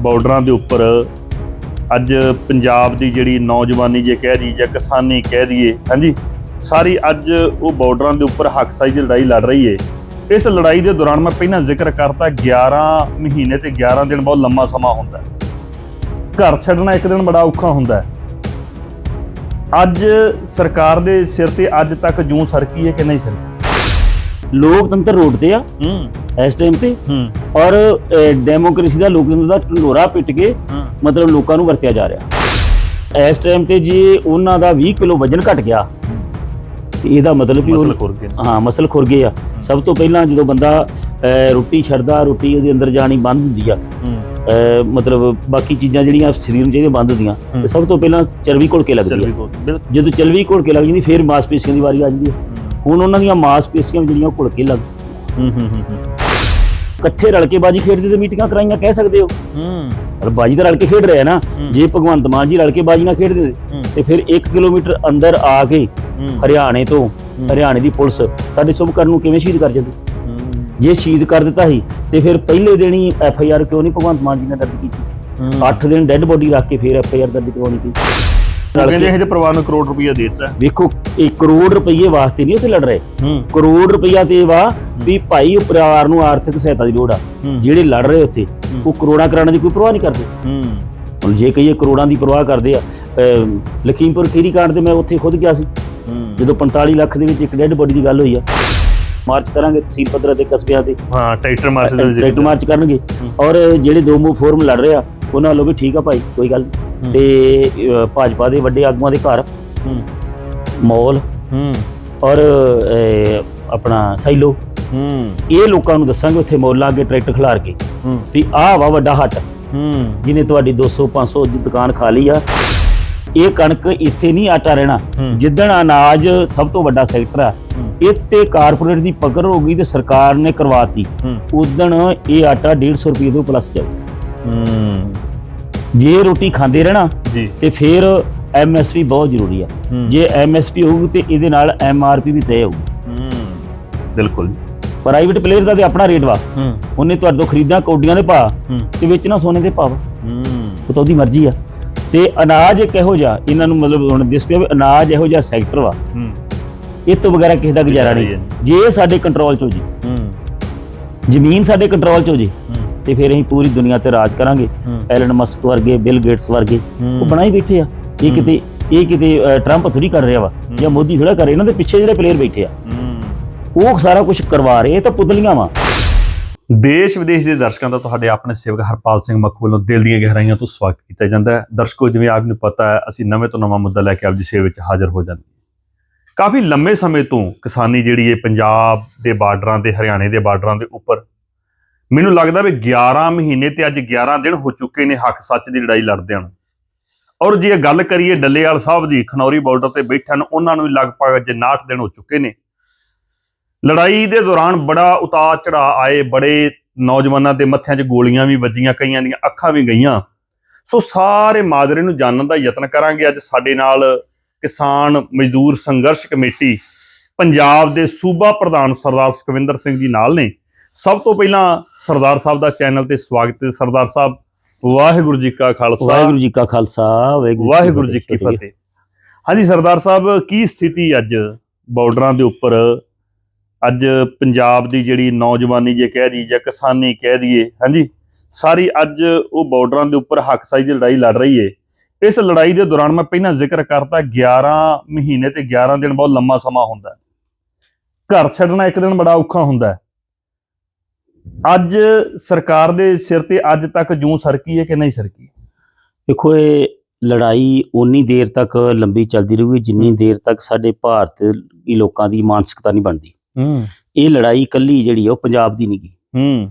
ਬਾਰਡਰਾਂ ਦੇ ਉੱਪਰ ਅੱਜ ਪੰਜਾਬ ਦੀ ਜਿਹੜੀ ਨੌਜਵਾਨੀ ਜੇ ਕਹਿ ਦੀ ਜਾਂ ਕਿਸਾਨੀ ਕਹਿ ਦਈਏ, ਹਾਂਜੀ, ਸਾਰੀ ਅੱਜ ਉਹ ਬਾਰਡਰਾਂ ਦੇ ਉੱਪਰ ਹੱਕਸਾਈ ਦੀ ਲੜਾਈ ਲੜ ਰਹੀ ਏ। ਇਸ ਲੜਾਈ ਦੇ ਦੌਰਾਨ ਮੈਂ ਪਹਿਲਾਂ ਜ਼ਿਕਰ ਕਰਤਾ 11 ਮਹੀਨੇ ਤੇ 11 ਦਿਨ ਬਹੁਤ ਲੰਮਾ ਸਮਾਂ ਹੁੰਦਾ ਘਰ ਛੱਡਣਾ ਇੱਕ ਦਿਨ ਬੜਾ ਔਖਾ ਹੁੰਦਾ ਅੱਜ ਸਰਕਾਰ ਦੇ ਸਿਰ ਤੇ ਅੱਜ ਤੱਕ ਜੂੰ ਸਰਕੀ ਹੈ ਕਿ ਨਹੀਂ ਸਰਕੀ? ਲੋਕਤੰਤਰ ਰੋਡ ਤੇ ਆ। ਹੂੰ। ਇਸ ਟਾਈਮ ਤੇ ਹੂੰ। ਔਰ ਡੈਮੋਕ੍ਰੇਸੀ ਦਾ ਲੋਕਤੰਤਰ ਦਾ ਢੰਡੋਰਾ ਪਿੱਟ ਕੇ ਹੂੰ। ਮਤਲਬ ਲੋਕਾਂ ਨੂੰ ਵਰਤਿਆ ਜਾ ਰਿਹਾ। ਇਸ ਟਾਈਮ ਤੇ ਜੇ ਉਹਨਾਂ ਦਾ 20 ਕਿਲੋ ਵਜਨ ਘਟ ਗਿਆ ਇਹਦਾ ਮਤਲਬ ਵੀ ਉਹ ਹਾਂ ਮਸਲ ਖੁਰ ਗਏ ਆ। ਸਭ ਤੋਂ ਪਹਿਲਾਂ ਜਦੋਂ ਬੰਦਾ ਰੋਟੀ ਛੱਡਦਾ ਰੋਟੀ ਉਹਦੇ ਅੰਦਰ ਜਾਣੀ ਬੰਦ ਹੁੰਦੀ ਆ। ਹੂੰ। ਮਤਲਬ ਬਾਕੀ ਚੀਜ਼ਾਂ ਜਿਹੜੀਆਂ ਸਰੀਰ ਨੂੰ ਚਾਹੀਦੀਆਂ ਬੰਦ ਹੁੰਦੀਆਂ। ਹੂੰ। ਤੇ ਸਭ ਤੋਂ ਪਹਿਲਾਂ ਚਰਬੀ ਘੁਲ ਕੇ ਲੱਗਦੀ ਬਿਲਕੁਲ। ਜਦੋਂ ਚਰਬੀ ਘੁਲ ਕੇ ਲੱਗ ਜਾਂਦੀ ਫਿਰ ਮਾਸਪੇਸ਼ੀਆਂ ਦੀ ਵਾਰੀ ਆ ਜਾਂਦੀ ਹੈ ਹੁਣ ਉਹਨਾਂ ਦੀਆਂ ਮਾਸਪੇਸ਼ੀਆਂ ਜਿਹੜੀਆਂ ਉਹ ਘੁਲ ਕੇ ਲੱਗ ਹੂੰ ਹੂੰ ਹੂੰ ਇਕੱਠੇ ਰਲ ਕੇ ਬਾਜੀ ਖੇਡਦੇ ਤੇ ਮੀਟਿੰਗਾਂ ਕਰਾਈਆਂ ਕਹਿ ਸਕਦੇ ਹੋ। ਹੂੰ। ਪਰ ਬਾਜੀ ਤਾਂ ਰਲ ਕੇ ਖੇਡ ਰਹੇ ਨਾ। ਜੇ ਭਗਵੰਤ ਮਾਨ ਜੀ ਰਲ ਕੇ ਬਾਜੀ ਨਾ ਖੇਡਦੇ। ਤੇ ਫਿਰ 1 ਕਿਲੋਮੀਟਰ ਅੰਦਰ ਆ ਕੇ ਹਰਿਆਣੇ ਤੋਂ ਹਰਿਆਣੇ ਦੀ ਪੁਲਿਸ ਸਾਡੇ ਸੁਭਕਰਨ ਨੂੰ ਕਿਵੇਂ ਸ਼ਹੀਦ ਕਰ ਜਾਂਦੀ ਜੇ ਸ਼ਹੀਦ ਕਰ ਦਿੱਤਾ ਸੀ ਤੇ ਫਿਰ ਪਹਿਲੇ ਦਿਨ ਹੀ ਐਫ ਆਈ ਆਰ ਕਿਉਂ ਨਹੀਂ ਭਗਵੰਤ ਮਾਨ ਜੀ ਨੇ ਦਰਜ ਕੀਤੀ? 8 ਦਿਨ ਡੈੱਡ ਬੋਡੀ ਰੱਖ ਕੇ ਫਿਰ ਐਫ ਆਈ ਆਰ ਦਰਜ ਕਰਵਾਉਣੀ ਸੀ ਰਲ ਕਹਿੰਦੇ ਇਹਦੇ ਪਰਿਵਾਰ ਨੂੰ ਕਰੋੜ ਰੁਪਈਆ ਦੇ ਦਿੱਤਾ। ਵੇਖੋ 1 ਕਰੋੜ ਰੁਪਏ ਵਾਸਤੇ ਨਹੀਂ ਉੱਥੇ ਲੜ ਰਹੇ। ਹੂੰ। ਕਰੋੜ ਰੁਪਈਆ ਤੇ ਵਾ ਵੀ ਭਾਈ ਉਹ ਪਰਿਵਾਰ ਨੂੰ ਆਰਥਿਕ ਸਹਾਇਤਾ ਦੀ ਲੋੜ ਆ। ਜਿਹੜੇ ਲੜ ਰਹੇ ਉੱਥੇ ਉਹ ਕਰੋੜਾਂ ਕਰਾਉਣ ਦੀ ਕੋਈ ਪਰਵਾਹ ਨਹੀਂ ਕਰਦੇ। ਹੂੰ। ਹੁਣ ਜੇ ਕਹੀਏ ਕਰੋੜਾਂ ਦੀ ਪਰਵਾਹ ਕਰਦੇ ਆ ਲਖੀਮਪੁਰ ਖੀਰੀ ਕਾਂਡ ਤੇ ਮੈਂ ਉੱਥੇ ਖੁਦ ਗਿਆ ਸੀ। ਜਦੋਂ 45 ਲੱਖ ਦੇ ਵਿੱਚ ਇੱਕ ਡੈੱਡ ਬੋਡੀ ਦੀ ਗੱਲ ਹੋਈ ਆ ਮਾਰਚ ਕਰਾਂਗੇ ਤਹਿਸੀਲ ਪੱਧਰ ਤੇ ਕਸਬਿਆਂ ਤੇ ਹਾਂ ਟਰੈਕਟਰ ਮਾਰਚ ਦਾ ਟਰੈਕਟਰ ਮਾਰਚ ਕਰਨਗੇ। ਔਰ ਜਿਹੜੇ ਦੋ ਮੂ ਫੋਰਮ ਲੜ ਰਹੇ ਆ ਉਹਨਾਂ ਵੱਲੋਂ ਵੀ ਠੀਕ ਆ ਭਾਈ ਕੋਈ ਗੱਲ ਨਹੀਂ। ਤੇ ਅ, ਭਾਜਪਾ ਦੇ ਵੱਡੇ ਆਗੂਆਂ ਦੇ ਘਰ ਹੂੰ। ਮੌਲ ਹੂੰ। ਔਰ ਅ, ਆਪਣਾ ਸਾਈਲੋ ਹੂੰ। ਇਹ ਲੋਕਾਂ ਨੂੰ ਦੱਸਾਂਗੇ ਉੱਥੇ ਮੌਲਾਂ ਅੱਗੇ ਟਰੈਕਟਰ ਖਿਲਾਰ ਕੇ ਹੂੰ। ਵੀ ਆਹ ਵਾ ਵੱਡਾ ਹੱਟ। ਹੂੰ। ਜਿਹਨੇ ਤੁਹਾਡੀ 200 500 ਦੀ ਦੁਕਾਨ ਖਾ ਲਈ ਆ। ਇਹ ਕਣਕ ਇੱਥੇ ਨਹੀਂ ਆਟਾ ਰਹਿਣਾ। ਹੂੰ। ਜਿੱਦਣ ਅਨਾਜ ਸਭ ਤੋਂ ਵੱਡਾ ਸੈਕਟਰ ਆ। ਹੂੰ। ਇੱਥੇ ਕਾਰਪੋਰੇਟ ਦੀ ਪਕੜ ਹੋ ਗਈ ਤੇ ਸਰਕਾਰ ਨੇ ਕਰਵਾਤੀ। ਹੂੰ। ਉਦਣ ਇਹ ਆਟਾ 150 ਰੁਪਏ ਤੋਂ ਪਲੱਸ ਜਾਊ। ਹੂੰ। ਜੇ ਰੋਟੀ ਖਾਂਦੇ ਰਹਿਣਾ ਜੀ। ਤੇ ਫਿਰ ਐਮਐਸਪੀ ਬਹੁਤ ਜ਼ਰੂਰੀ ਆ। ਜੇ ਐਮਐਸਪੀ ਹੋਊਗੀ ਤੇ ਇਹਦੇ ਨਾਲ ਐਮਆਰਪੀ ਵੀ ਤੈਅ ਹੋਊਗੀ। ਹੂੰ। ਬਿਲਕੁਲ। ਪ੍ਰਾਈਵੇਟ ਪਲੇਅਰ ਦਾ ਤੇ ਆਪਣਾ ਰੇਟ ਵਾ। ਹੂੰ। ਉਹਨੇ ਤੁਹਾਡੇ ਤੋਂ ਖਰੀਦਣਾ ਕੌਡੀਆਂ ਦੇ ਭਾਅ ਤੇ ਵੇਚਣਾ ਸੋਨੇ ਦੇ ਭਾਅ ਉਹ ਤਾਂ ਉਹਦੀ ਮਰਜ਼ੀ ਆ। ਤੇ ਅਨਾਜ ਇੱਕ ਇਹੋ ਜਿਹਾ ਇਹਨਾਂ ਨੂੰ ਮਤਲਬ ਹੁਣ ਦਿਸ ਪਿਆ ਵੀ ਅਨਾਜ ਇਹੋ ਜਿਹਾ ਸੈਕਟਰ ਵਾ। ਹੂੰ। ਇਹ ਤੋਂ ਬਗੈਰਾ ਕਿਸੇ ਦਾ ਗੁਜ਼ਾਰਾ ਨਹੀਂ। ਜੇ ਇਹ ਸਾਡੇ ਕੰਟਰੋਲ 'ਚ ਹੋ ਜੀ। ਹੂੰ। ਜ਼ਮੀਨ ਸਾਡੇ ਕੰਟਰੋਲ 'ਚ ਹੋ ਜੀ। ਤੇ ਫਿਰ ਅਸੀਂ ਪੂਰੀ ਦੁਨੀਆ ਤੇ ਰਾਜ ਕਰਾਂਗੇ। ਐਲਨ ਮਸਕ ਵਰਗੇ ਬਿਲ ਗੇਟਸ ਵਰਗੇ। ਉਹ ਬਣਾਈ ਬੈਠੇ ਆ। ਇਹ ਕਿਤੇ ਇਹ ਕਿਤੇ ਟਰੰਪ ਥੋੜੀ ਕਰ ਰਿਹਾ ਵਾ ਜਾਂ ਮੋਦੀ ਥੋੜਾ ਕਰ ਰਿਹਾ। ਇਹਨਾਂ ਦੇ ਪਿੱਛੇ ਜਿਹੜੇ ਪਲੇਅਰ ਬੈਠੇ ਆ। ਉਹ ਸਾਰਾ ਕੁਝ ਕਰਵਾ ਰਹੇ ਇਹ ਤਾਂ ਪੁਤਲੀਆਂ ਵਾ। ਦੇਸ਼ ਵਿਦੇਸ਼ ਦੇ ਦਰਸ਼ਕਾਂ ਦਾ ਤੁਹਾਡੇ ਆਪਣੇ ਸੇਵਕ ਹਰਪਾਲ ਸਿੰਘ ਮੱਖੂ ਵੱਲੋਂ ਦਿਲ ਦੀਆਂ ਗਹਿਰਾਈਆਂ ਤੋਂ ਸਵਾਗਤ ਕੀਤਾ ਜਾਂਦਾ ਹੈ। ਦਰਸ਼ਕੋ ਜਿਵੇਂ ਆਪ ਨੂੰ ਪਤਾ ਹੈ ਅਸੀਂ ਨਵੇਂ ਤੋਂ ਨਵਾਂ ਮੁੱਦਾ ਲੈ ਕੇ ਆਪ ਜੀ ਸੇਵਾ ਵਿੱਚ ਹਾਜ਼ਰ ਹੋ ਜਾਂਦੇ ਕਾਫੀ ਲੰਮੇ ਸਮੇਂ ਤੋਂ ਕਿਸਾਨੀ ਜਿਹੜੀ ਹੈ ਪੰਜਾਬ ਦੇ ਬਾਰਡਰਾਂ ਤੇ ਹਰਿਆਣੇ ਦੇ ਬਾਰਡਰਾਂ ਦੇ ਉੱਪਰ ਮੈਨੂੰ ਲੱਗਦਾ ਵੀ 11 ਮਹੀਨੇ ਤੇ ਅੱਜ 11 ਦਿਨ ਹੋ ਚੁੱਕੇ ਨੇ ਹੱਕ ਸੱਚ ਦੀ ਲੜਾਈ ਲੜਦਿਆਂ ਨੂੰ। ਔਰ ਜੇ ਗੱਲ ਕਰੀਏ ਡੱਲੇਵਾਲ ਸਾਹਿਬ ਦੀ, ਖਨੌਰੀ ਬਾਰਡਰ ਤੇ ਬੈਠਣ ਉਹਨਾਂ ਨੂੰ ਵੀ ਲਗਭਗ ਅੱਜ 69 ਦਿਨ ਹੋ ਚੁੱਕੇ ਨੇ। ਲੜਾਈ ਦੇ ਦੌਰਾਨ ਬੜਾ ਉਤਾਰ ਚੜਾ ਆਏ, ਬੜੇ ਨੌਜਵਾਨਾਂ ਦੇ ਮੱਥਿਆਂ 'ਚ ਗੋਲੀਆਂ ਵੀ ਵੱਜੀਆਂ, ਕਈਆਂ ਦੀਆਂ ਅੱਖਾਂ ਵੀ ਗਈਆਂ। ਸੋ ਸਾਰੇ ਮਾਜਰੇ ਨੂੰ ਜਾਣਨ ਦਾ ਯਤਨ ਕਰਾਂਗੇ। ਅੱਜ ਸਾਡੇ ਨਾਲ ਕਿਸਾਨ ਮਜ਼ਦੂਰ ਸੰਘਰਸ਼ ਕਮੇਟੀ, ਪੰਜਾਬ ਦੇ ਸੂਬਾ ਪ੍ਰਧਾਨ ਸਰਦਾਰ ਸੁਖਵਿੰਦਰ ਸਿੰਘ ਜੀ ਨਾਲ ਨੇ। ਸਭ ਤੋਂ ਪਹਿਲਾਂ ਸਰਦਾਰ ਸਾਹਿਬ ਦਾ ਚੈਨਲ ਤੇ ਸਵਾਗਤ ਹੈ। ਸਰਦਾਰ ਸਾਹਿਬ ਵਾਹਿਗੁਰੂ ਜੀ ਕਾ ਖਾਲਸਾ। ਵਾਹਿਗੁਰੂ ਜੀ ਕਾ ਖਾਲਸਾ ਵਾਹਿਗੁਰੂ ਜੀ ਕੀ ਫਤਿਹ। ਹਾਂਜੀ ਸਰਦਾਰ ਸਾਹਿਬ ਕੀ ਸਥਿਤੀ ਅੱਜ ਬਾਰਡਰਾਂ ਦੇ ਉੱਪਰ? ਅੱਜ ਪੰਜਾਬ ਦੀ ਜਿਹੜੀ ਨੌਜਵਾਨੀ ਜੇ ਕਹਿ ਦਈਏ ਜਾਂ ਕਿਸਾਨੀ ਕਹਿ ਦਈਏ ਹਾਂਜੀ ਸਾਰੀ ਅੱਜ ਉਹ ਬਾਰਡਰਾਂ ਦੇ ਉੱਪਰ ਹੱਕਸਾਈ ਦੀ ਲੜਾਈ ਲੜ ਰਹੀ ਏ। ਇਸ ਲੜਾਈ ਦੇ ਦੌਰਾਨ ਮੈਂ ਪਹਿਲਾਂ ਜ਼ਿਕਰ ਕਰਤਾ 11 ਮਹੀਨੇ ਤੇ 11 ਦਿਨ ਬਹੁਤ ਲੰਮਾ ਸਮਾਂ ਹੁੰਦਾ। ਘਰ ਛੱਡਣਾ ਇੱਕ ਦਿਨ ਬੜਾ ਔਖਾ ਹੁੰਦਾ। ਹੈ। ਅੱਜ ਸਰਕਾਰ ਦੇ ਸਿਰ ਤੇ ਅੱਜ ਤੱਕ ਜੂੰ ਸਰਕੀ ਹੈ ਕਿ ਨਹੀਂ ਸਰਕੀ? ਦੇਖੋ ਇਹ ਲੜਾਈ ਉਨੀ ਦੇਰ ਤੱਕ ਲੰਬੀ ਚੱਲਦੀ ਰਹੂਗੀ ਜਿੰਨੀ ਦੇਰ ਤੱਕ ਸਾਡੇ ਭਾਰਤ ਦੀ ਲੋਕਾਂ ਦੀ ਮਾਨਸਿਕਤਾ ਨਹੀਂ ਬਣਦੀ। ਹੂੰ। ਇਹ ਲੜਾਈ ਕੱਲੀ ਜਿਹੜੀ ਉਹ ਪੰਜਾਬ ਦੀ ਨਹੀਂ ਗੀ। ਹੂੰ।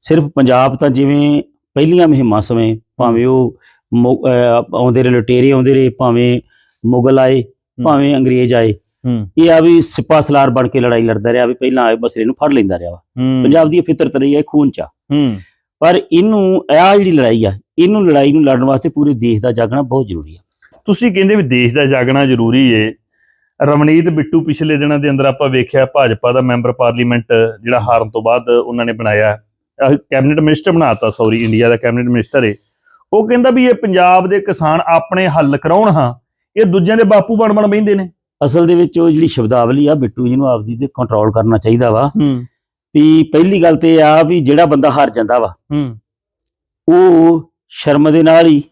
ਸਿਰਫ ਪੰਜਾਬ ਤਾਂ ਜਿਵੇਂ ਪਹਿਲੀਆਂ ਮੁਹਿੰਮਾਂ ਸਮੇਂ ਭਾਵੇਂ ਉਹ ਆਉਂਦੇ ਰਹੇ ਲੁਟੇਰੇ ਆਉਂਦੇ ਰਹੇ ਭਾਵੇਂ ਮੁਗਲ ਆਏ ਭਾਵੇਂ ਅੰਗਰੇਜ਼ ਆਏ ਇਹ ਆ ਵੀ ਸਿਪਾ ਸਲਾਰ ਬਣ ਕੇ ਲੜਾਈ ਲੜਦਾ ਰਿਹਾ ਵੀ ਪਹਿਲਾਂ ਆਏ ਬਸਰੇ ਨੂੰ ਫੜ ਲੈਂਦਾ ਰਿਹਾ ਵਾ। ਪੰਜਾਬ ਦੀ ਇਹ ਫਿਤਰਤ ਰਹੀ ਹੈ ਖੂਨ ਚ ਆ। ਪਰ ਇਹਨੂੰ ਇਹ ਜਿਹੜੀ ਲੜਾਈ ਆ ਇਹਨੂੰ ਲੜਾਈ ਨੂੰ ਲੜਨ ਵਾਸਤੇ ਪੂਰੇ ਦੇਸ਼ ਦਾ ਜਾਗਣਾ ਬਹੁਤ ਜ਼ਰੂਰੀ ਆ। ਤੁਸੀਂ ਕਹਿੰਦੇ ਵੀ ਦੇਸ਼ ਦਾ ਜਾਗਣਾ ਜ਼ਰੂਰੀ ਏ। ਰਮਨੀਤ ਬਿੱਟੂ ਪਿਛਲੇ ਦਿਨਾਂ ਦੇ ਅੰਦਰ ਆਪਾਂ ਵੇਖਿਆ ਭਾਜਪਾ ਦਾ ਮੈਂਬਰ ਪਾਰਲੀਮੈਂਟ ਜਿਹੜਾ ਹਾਰਨ ਤੋਂ ਬਾਅਦ ਉਹਨਾਂ ਨੇ ਬਣਾਇਆ। ਕੈਬਨਿਟ ਮਿਨਿਸਟਰ ਬਣਾਤਾ ਸੌਰੀ ਇੰਡੀਆ ਦਾ ਕੈਬਨਿਟ ਮਿਨਿਸਟਰ ਏ। ਉਹ ਕਹਿੰਦਾ ਵੀ ਇਹ ਪੰਜਾਬ ਦੇ ਕਿਸਾਨ ਆਪਣੇ ਹੱਲ ਕਰਾਉਣ ਹਾਂ ਇਹ ਦੂਜਿਆਂ ਦੇ ਬਾਪੂ ਬਣ ਬਣ ਬੈਂਦੇ ਨੇ। ਅਸਲ ਦੇ ਵਿੱਚ ਉਹ ਜਿਹੜੀ ਸ਼ਬਦਾਵਲੀ ਆ ਬਿੱਟੂ ਜੀ ਨੂੰ ਆਪਦੀ ਤੇ ਕੰਟਰੋਲ ਕਰਨਾ ਚਾਹੀਦਾ ਵਾ। ਹੂੰ। ਵੀ ਪਹਿਲੀ ਗੱਲ ਤੇ ਆ ਵੀ ਜਿਹੜਾ ਬੰਦਾ ਹਾਰ ਜਾਂਦਾ ਵਾ ਹੂੰ। ਉਹ ਸ਼ਰਮ ਦੇ ਨਾਲ ਹੀ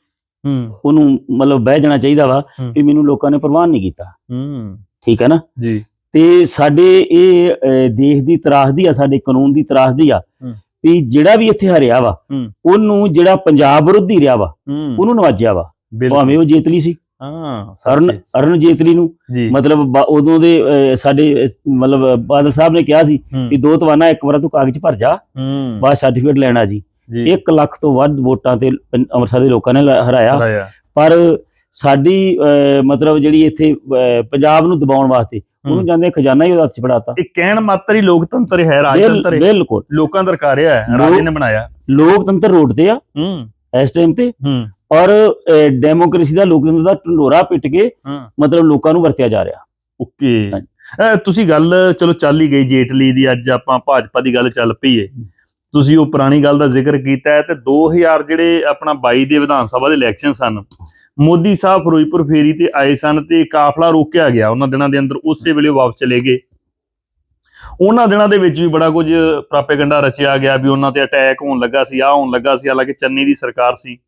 ਹੂੰ। ਉਹਨੂੰ ਮਤਲਬ ਬਹਿ ਜਾਣਾ ਚਾਹੀਦਾ ਵਾ। ਵੀ ਮੈਨੂੰ ਲੋਕਾਂ ਨੇ ਪ੍ਰਵਾਨ ਨਹੀਂ ਕੀਤਾ। ਹੂੰ। ਠੀਕ ਹੈ ਨਾ? ਜੀ। ਤੇ ਸਾਡੇ ਇਹ ਦੇਸ਼ ਦੀ ਤਰਾਸਦੀ ਆ ਸਾਡੇ ਕਾਨੂੰਨ ਦੀ ਤਰਾਸਦੀ ਆ। ਵੀ ਜਿਹੜਾ ਵੀ ਇੱਥੇ ਹਰਿਆ ਵਾ। ਉਹਨੂੰ ਜਿਹੜਾ ਪੰਜਾਬ ਵਿਰੋਧੀ ਰਿਹਾ ਵਾ ਉਹਨੂੰ ਨਵਾਜਿਆ ਵਾ। ਭਾਵੇਂ ਉਹ ਜੇਤਲੀ ਸੀ। ਹਾਂ ਅਰਨ। ਅਰਨ ਜੇਤਲੀ ਨੂੰ। ਮਤਲਬ ਉਦੋਂ ਦੇ ਸਾਡੇ ਮਤਲਬ ਬਾਦਲ ਸਾਹਿਬ ਨੇ ਕਿਹਾ ਸੀ ਵੀ ਦੋ ਤਵਾਨਾ ਇੱਕ ਵਾਰ ਤੂੰ ਕਾਗਜ਼ ਭਰ ਜਾ ਬਾਅਦ ਸਰਟੀਫਿਕੇਟ ਲੈਣਾ ਜੀ। ਜੀ। 1 ਲੱਖ ਤੋਂ ਵੱਧ ਵੋਟਾਂ ਤੇ ਅੰਮ੍ਰਿਤਸਰ ਦੇ ਲੋਕਾਂ ਨੇ ਹਰਾਇਆ। ਪਰ ਸਾਡੀ ਮਤਲਬ ਜਿਹੜੀ ਇੱਥੇ ਪੰਜਾਬ ਨੂੰ ਦਬਾਉਣ ਵਾਸਤੇ ਉਹਨੂੰ। ਜਾਂਦੇ ਖਜ਼ਾਨਾ ਹੀ ਉਹਦੇ ਹੱਥ 'ਚ ਫੜਾਤਾ। ਇਹ ਕਹਿਣ ਮਾਤਰ ਹੀ ਲੋਕਤੰਤਰ ਹੈ ਰਾਜਤੰਤਰ ਹੈ। ਬਿਲਕੁਲ। ਲੋਕਾਂ ਦਾ ਦਰਕਾਰਿਆ ਹੈ ਰਾਜੇ ਨੇ ਬਣਾਇਆ। ਲੋਕਤੰਤਰ ਰੋਡ ਤੇ ਆ ਹੂੰ। ਇਸ ਟਾਈਮ ਤੇ। ਔਰ ਡੈਮੋਕ੍ਰੇਸੀ ਦਾ ਲੋਕਤੰਤਰ ਦਾ ਢੰਡੋਰਾ ਪਿੱਟ ਕੇ ਮਤਲਬ ਲੋਕਾਂ ਨੂੰ ਵਰਤਿਆ ਜਾ ਰਿਹਾ। ਓਕੇ। ਤੁਸੀਂ ਗੱਲ ਚਲੋ ਚੱਲ ਹੀ ਗਈ ਜੇਟਲੀ ਦੀ ਅੱਜ ਆਪਾਂ ਭਾਜਪਾ ਦੀ ਗੱਲ ਚੱਲ ਪਈ ਏ। ਤੁਸੀਂ ਉਹ ਪੁਰਾਣੀ ਗੱਲ ਦਾ ਜ਼ਿਕਰ ਕੀਤਾ ਹੈ ਤੇ 2000 ਜਿਹੜੇ ਆਪਣਾ 22 ਦੇ ਵਿਧਾਨ ਸਭਾ ਦੇ ਇਲੈਕਸ਼ਨ ਸਨ ਮੋਦੀ ਸਾਹਿਬ ਫਿਰੋਜ਼ਪੁਰ ਫੇਰੀ ਤੇ ਆਏ ਸਨ ਤੇ ਕਾਫਲਾ ਰੋਕਿਆ ਗਿਆ। ਉਹਨਾਂ ਦਿਨਾਂ ਦੇ ਅੰਦਰ ਉਸੇ ਵੇਲੇ ਵਾਪਸ ਚਲੇ ਗਏ। ਉਹਨਾਂ ਦਿਨਾਂ ਦੇ ਵਿੱਚ ਵੀ ਬੜਾ ਕੁਝ ਪ੍ਰਾਪੇਗੰਡਾ ਰਚਿਆ ਗਿਆ ਵੀ ਉਹਨਾਂ ਤੇ ਅਟੈਕ ਹੋਣ ਲੱਗਾ ਸੀ ਆਹ ਹੋਣ ਲੱਗਾ ਸੀ। ਹਾਲਾਂਕਿ ਚੰਨੀ ਦੀ ਸਰਕਾਰ ਸੀ।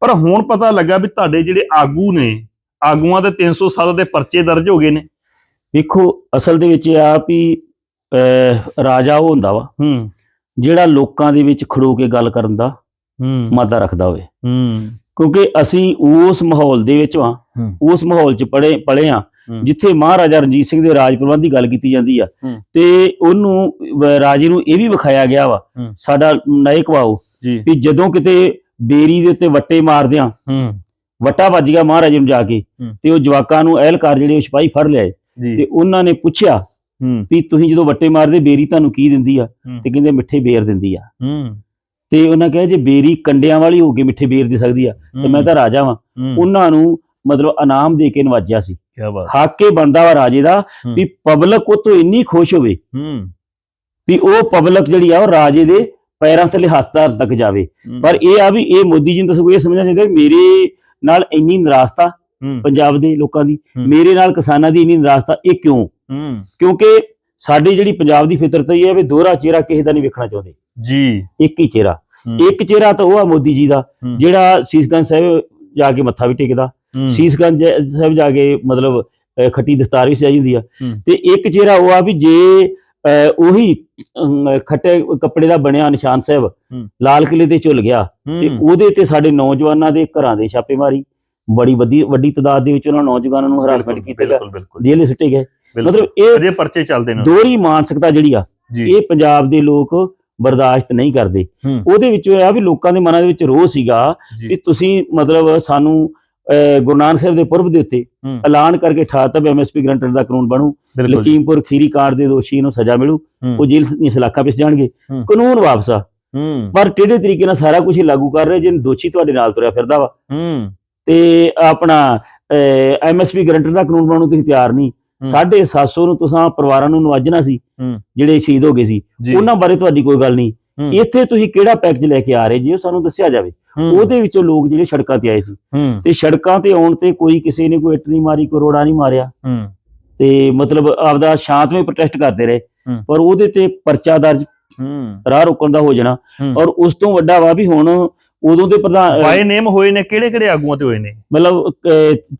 ਪਰ ਹੁਣ ਪਤਾ ਲੱਗਾ ਵੀ ਤੁਹਾਡੇ ਜਿਹੜੇ ਆਗੂ ਨੇ ਆਗੂਆਂ ਤੇ 307 ਦੇ ਪਰਚੇ ਦਰਜ ਹੋ ਗਏ ਨੇ ਵੇਖੋ ਅਸਲ ਦੇ ਵਿੱਚ ਆ ਵੀ ਰਾਜਾ ਉਹ ਹੁੰਦਾ ਵਾ ਹੂੰ ਜਿਹੜਾ ਲੋਕਾਂ ਦੇ ਵਿੱਚ ਖੜੋ ਕੇ ਗੱਲ ਕਰਨ ਦਾ ਹੂੰ ਮਾਦਾ ਰੱਖਦਾ ਹੋਵੇ ਹੂੰ ਕਿਉਂਕਿ ਅਸੀਂ ਉਸ ਮਾਹੌਲ ਦੇ ਵਿੱਚ ਹੂੰ। ਉਸ ਮਾਹੌਲ 'ਚ ਪੜੇ ਪਲੇ ਆ। ਜਿੱਥੇ ਮਹਾਰਾਜਾ ਰਣਜੀਤ ਸਿੰਘ ਦੇ ਰਾਜ ਪ੍ਰਬੰਧ ਦੀ ਗੱਲ ਕੀਤੀ ਜਾਂਦੀ ਆ। ਤੇ ਉਹਨੂੰ ਰਾਜੇ ਨੂੰ ਇਹ ਵੀ ਵਿਖਾਇਆ ਗਿਆ ਵਾ। ਸਾਡਾ ਨਾਇਕ ਵਾ ਉਹ ਜੀ ਵੀ ਜਦੋਂ ਕਿਤੇ ਬੇਰੀ ਦੇ ਉੱਤੇ ਵੱਟੇ ਮਾਰਦਿਆਂ ਹੂੰ। ਵੱਟਾ ਵੱਜ ਗਿਆ ਮਹਾਰਾਜੇ ਨੂੰ ਜਾ ਕੇ। ਤੇ ਉਹ ਜਵਾਕਾਂ ਨੂੰ ਅਹਿਲਕਾਰ ਜਿਹੜੇ ਉਹ ਸਿਪਾਹੀ ਫੜ ਲਿਆਏ ਤੇ ਉਹਨਾਂ ਨੇ ਪੁੱਛਿਆ ਹੂੰ। ਵੀ ਤੁਸੀਂ ਜਦੋਂ ਵੱਟੇ ਮਾਰਦੇ ਬੇਰੀ ਤੁਹਾਨੂੰ ਕੀ ਦਿੰਦੀ ਆ। ਤੇ ਕਹਿੰਦੇ ਮਿੱਠੇ ਬੇਰ ਦਿੰਦੀ ਆ। ਹੂੰ। ਤੇ ਉਹਨਾਂ ਕਿਹਾ ਜੇ ਬੇਰੀ ਕੰਡਿਆਂ ਵਾਲੀ ਹੋ ਕੇ ਮਿੱਠੇ ਬੇਰ ਦੇ ਸਕਦੀ ਆ ਤੇ ਮੈਂ ਤਾਂ ਰਾਜਾ ਵਾਂ। ਉਹਨਾਂ ਨੂੰ ਮਤਲਬ ਇਨਾਮ ਦੇ ਕੇ ਨਵਾਜਿਆ ਸੀ। ਕੀ ਬਾਤ। ਹੱਕ ਬਣਦਾ ਵਾ ਰਾਜੇ ਦਾ। ਵੀ ਪਬਲਿਕ ਉਹ ਤੋਂ ਇੰਨੀ ਖੁਸ਼ ਹੋਵੇ ਹੂੰ। ਵੀ ਉਹ ਪਬਲਿਕ ਜਿਹੜੀ ਆ ਉਹ ਰਾਜੇ ਦੇ ਪੈਰਾਂ ਥੱਲੇ ਹੱਥ ਧਰ ਤੱਕ ਜਾਵੇ। ਪਰ ਇਹ ਆ ਵੀ ਇਹ ਮੋਦੀ ਜੀ ਨੂੰ ਤਾਂ ਸਗੋਂ ਇਹ ਸਮਝਣਾ ਚਾਹੀਦਾ ਮੇਰੇ ਨਾਲ ਇੰਨੀ ਨਿਰਾਸ਼ਤਾ ਪੰਜਾਬ ਦੇ ਲੋਕਾਂ ਦੀ। ਮੇਰੇ ਨਾਲ ਕਿਸਾਨਾਂ ਦੀ ਇੰਨੀ ਨਿਰਾਸ਼ਤਾ ਇਹ ਕਿਉਂ ਕਿਉਂਕਿ ਸਾਡੀ ਜਿਹੜੀ ਪੰਜਾਬ ਦੀ ਫਿਤਰਤ ਹੀ ਹੈ ਵੀ ਦੋਹਰਾ ਚਿਹਰਾ ਕਿਸੇ ਦਾ ਨਹੀਂ ਵੇਖਣਾ ਚਾਹੁੰਦੇ ਜੀ ਇੱਕ ਹੀ ਚਿਹਰਾ। ਇੱਕ ਚਿਹਰਾ ਤਾਂ ਉਹ ਆ ਮੋਦੀ ਜੀ ਦਾ। ਜਿਹੜਾ ਸੀਸਗੰਜ ਸਾਹਿਬ ਜਾ ਕੇ ਮੱਥਾ ਵੀ ਟੇਕਦਾ। ਸੀਸਗੰਜ ਸਾਹਿਬ ਜਾ ਕੇ ਮਤਲਬ ਖੱਟੀ ਦਸਤਾਰ ਵੀ ਸਜਾਈ ਹੁੰਦੀ ਆ। ਤੇ ਇੱਕ ਚਿਹਰਾ ਉਹ ਆ ਵੀ ਜੇ ਉਹੀ ਖੱਟੇ ਕੱਪੜੇ ਦਾ ਬਣਿਆ ਨਿਸ਼ਾਨ ਸਾਹਿਬ। ਲਾਲ ਕਿਲੇ ਤੇ ਝੁੱਲ ਗਿਆ। ਤੇ। ਉਹਦੇ ਤੇ ਸਾਡੇ ਨੌਜਵਾਨਾਂ ਦੇ ਘਰਾਂ ਦੇ ਛਾਪੇਮਾਰੀ ਬੜੀ ਵੱਡੀ ਵੱਡੀ ਤਦਾਦ ਦੇ ਵਿੱਚ ਉਹਨਾਂ ਨੌਜਵਾਨਾਂ ਨੂੰ ਹਰਾਸਮੈਂਟ ਕੀਤਾ ਗਿਆ। ਜੇਲ੍ਹ ਸੁੱਟੇ ਗਏ। ਮਤਲਬ ਇਹ ਅਜੇ ਪਰਚੇ ਚੱਲਦੇ ਨੇ। ਦੋਹਰੀ ਮਾਨਸਿਕਤਾ ਜਿਹੜੀ ਆ ਇਹ ਪੰਜਾਬ ਦੇ ਲੋਕ ਬਰਦਾਸ਼ਤ ਨਹੀਂ ਕਰਦੇ। ਉਹਦੇ ਵਿੱਚ ਇਹ ਆ ਵੀ ਲੋਕਾਂ ਦੇ ਮਨਾਂ ਦੇ ਵਿੱਚ ਰੋਹ ਸੀਗਾ ਵੀ ਤੁਸੀਂ ਮਤਲਬ ਸਾਨੂੰ ਗੁਰੂ ਨਾਨਕ ਸਾਹਿਬ ਦੇ ਪੁਰਬ ਦੇ ਉੱਤੇ। ਐਲਾਨ ਕਰਕੇ ਠਾਤਾ ਵੀ ਐਮਐਸਪੀ ਗਰੰਟਰ ਦਾ ਕਾਨੂੰਨ ਬਣੂ। ਲਖੀਮਪੁਰ ਖੀਰੀ ਕਾਂਡ ਦੇ ਦੋਸ਼ੀ ਨੂੰ ਸਜ਼ਾ ਮਿਲੂ। ਉਹ ਜੇਲ੍ਹ ਦੀਆਂ ਸਲਾਖਾਂ ਪਿਸ ਜਾਣਗੇ। ਕਾਨੂੰਨ ਵਾਪਸ ਪਰ ਟੇਢੇ ਤਰੀਕੇ ਨਾਲ ਸਾਰਾ ਕੁਝ ਲਾਗੂ ਕਰ ਰਹੇ ਜਿਨ ਦੋਸ਼ੀ ਤੁਹਾਡੇ ਨਾਲ ਤੁਰਿਆ ਫਿਰਦਾ ਵਾ ਤੇ ਆਪਣਾ ਐਮਐਸਪੀ ਗਰੰਟਰ ਦਾ ਕਾਨੂੰਨ ਬਣਾਉਣ ਨੂੰ ਤੁਸੀਂ ਤਿਆਰ ਨਹੀਂ ਹੂੰ। 750 ਨੂੰ ਤੁਸੀਂ ਪਰਿਵਾਰਾਂ ਨੂੰ ਨਵਾਜਣਾ ਸੀ। ਜਿਹੜੇ ਸ਼ਹੀਦ ਹੋ ਗਏ ਸੀ ਉਹਨਾਂ ਬਾਰੇ ਤੁਹਾਡੀ ਕੋਈ ਗੱਲ ਨਹੀਂ। ਇੱਥੇ ਤੁਸੀਂ ਕਿਹੜਾ ਪੈਕੇਜ ਲੈ ਕੇ ਆ ਰਹੇ ਜੀ ਉਹ ਸਾਨੂੰ ਦੱਸਿਆ ਜਾਵੇ। ਉਹਦੇ ਵਿੱਚੋਂ ਲੋਕ ਜਿਹੜੇ ਸੜਕਾਂ ਤੇ ਆਏ ਸੀ। ਤੇ ਸੜਕਾਂ ਤੇ ਆਉਣ ਤੇ ਕੋਈ ਕਿਸੇ ਨੇ ਕੋਈ ਇੱਟ ਨਹੀਂ ਮਾਰੀ ਕੋਈ ਰੋੜਾ ਨਹੀਂ ਮਾਰਿਆ। ਤੇ ਮਤਲਬ ਆਪਦਾ ਸ਼ਾਂਤਮਈ ਪ੍ਰੋਟੈਸਟ ਕਰਦੇ ਰਹੇ। ਪਰ ਉਹਦੇ ਤੇ ਪਰਚਾ ਦਰਜ ਰਾਹ ਰੋਕਣ ਦਾ ਹੋ ਜਾਣਾ। ਔਰ ਉਸ ਤੋਂ ਵੱਡਾ ਵਾ ਵੀ ਹੁਣ ਉਦੋਂ ਦੇ ਪ੍ਰਧਾਨ ਬਾਈ ਨੇਮ ਹੋਏ ਨੇ ਕਿਹੜੇ ਕਿਹੜੇ ਆਗੂਆਂ ਤੇ ਹੋਏ ਨੇ? ਮਤਲਬ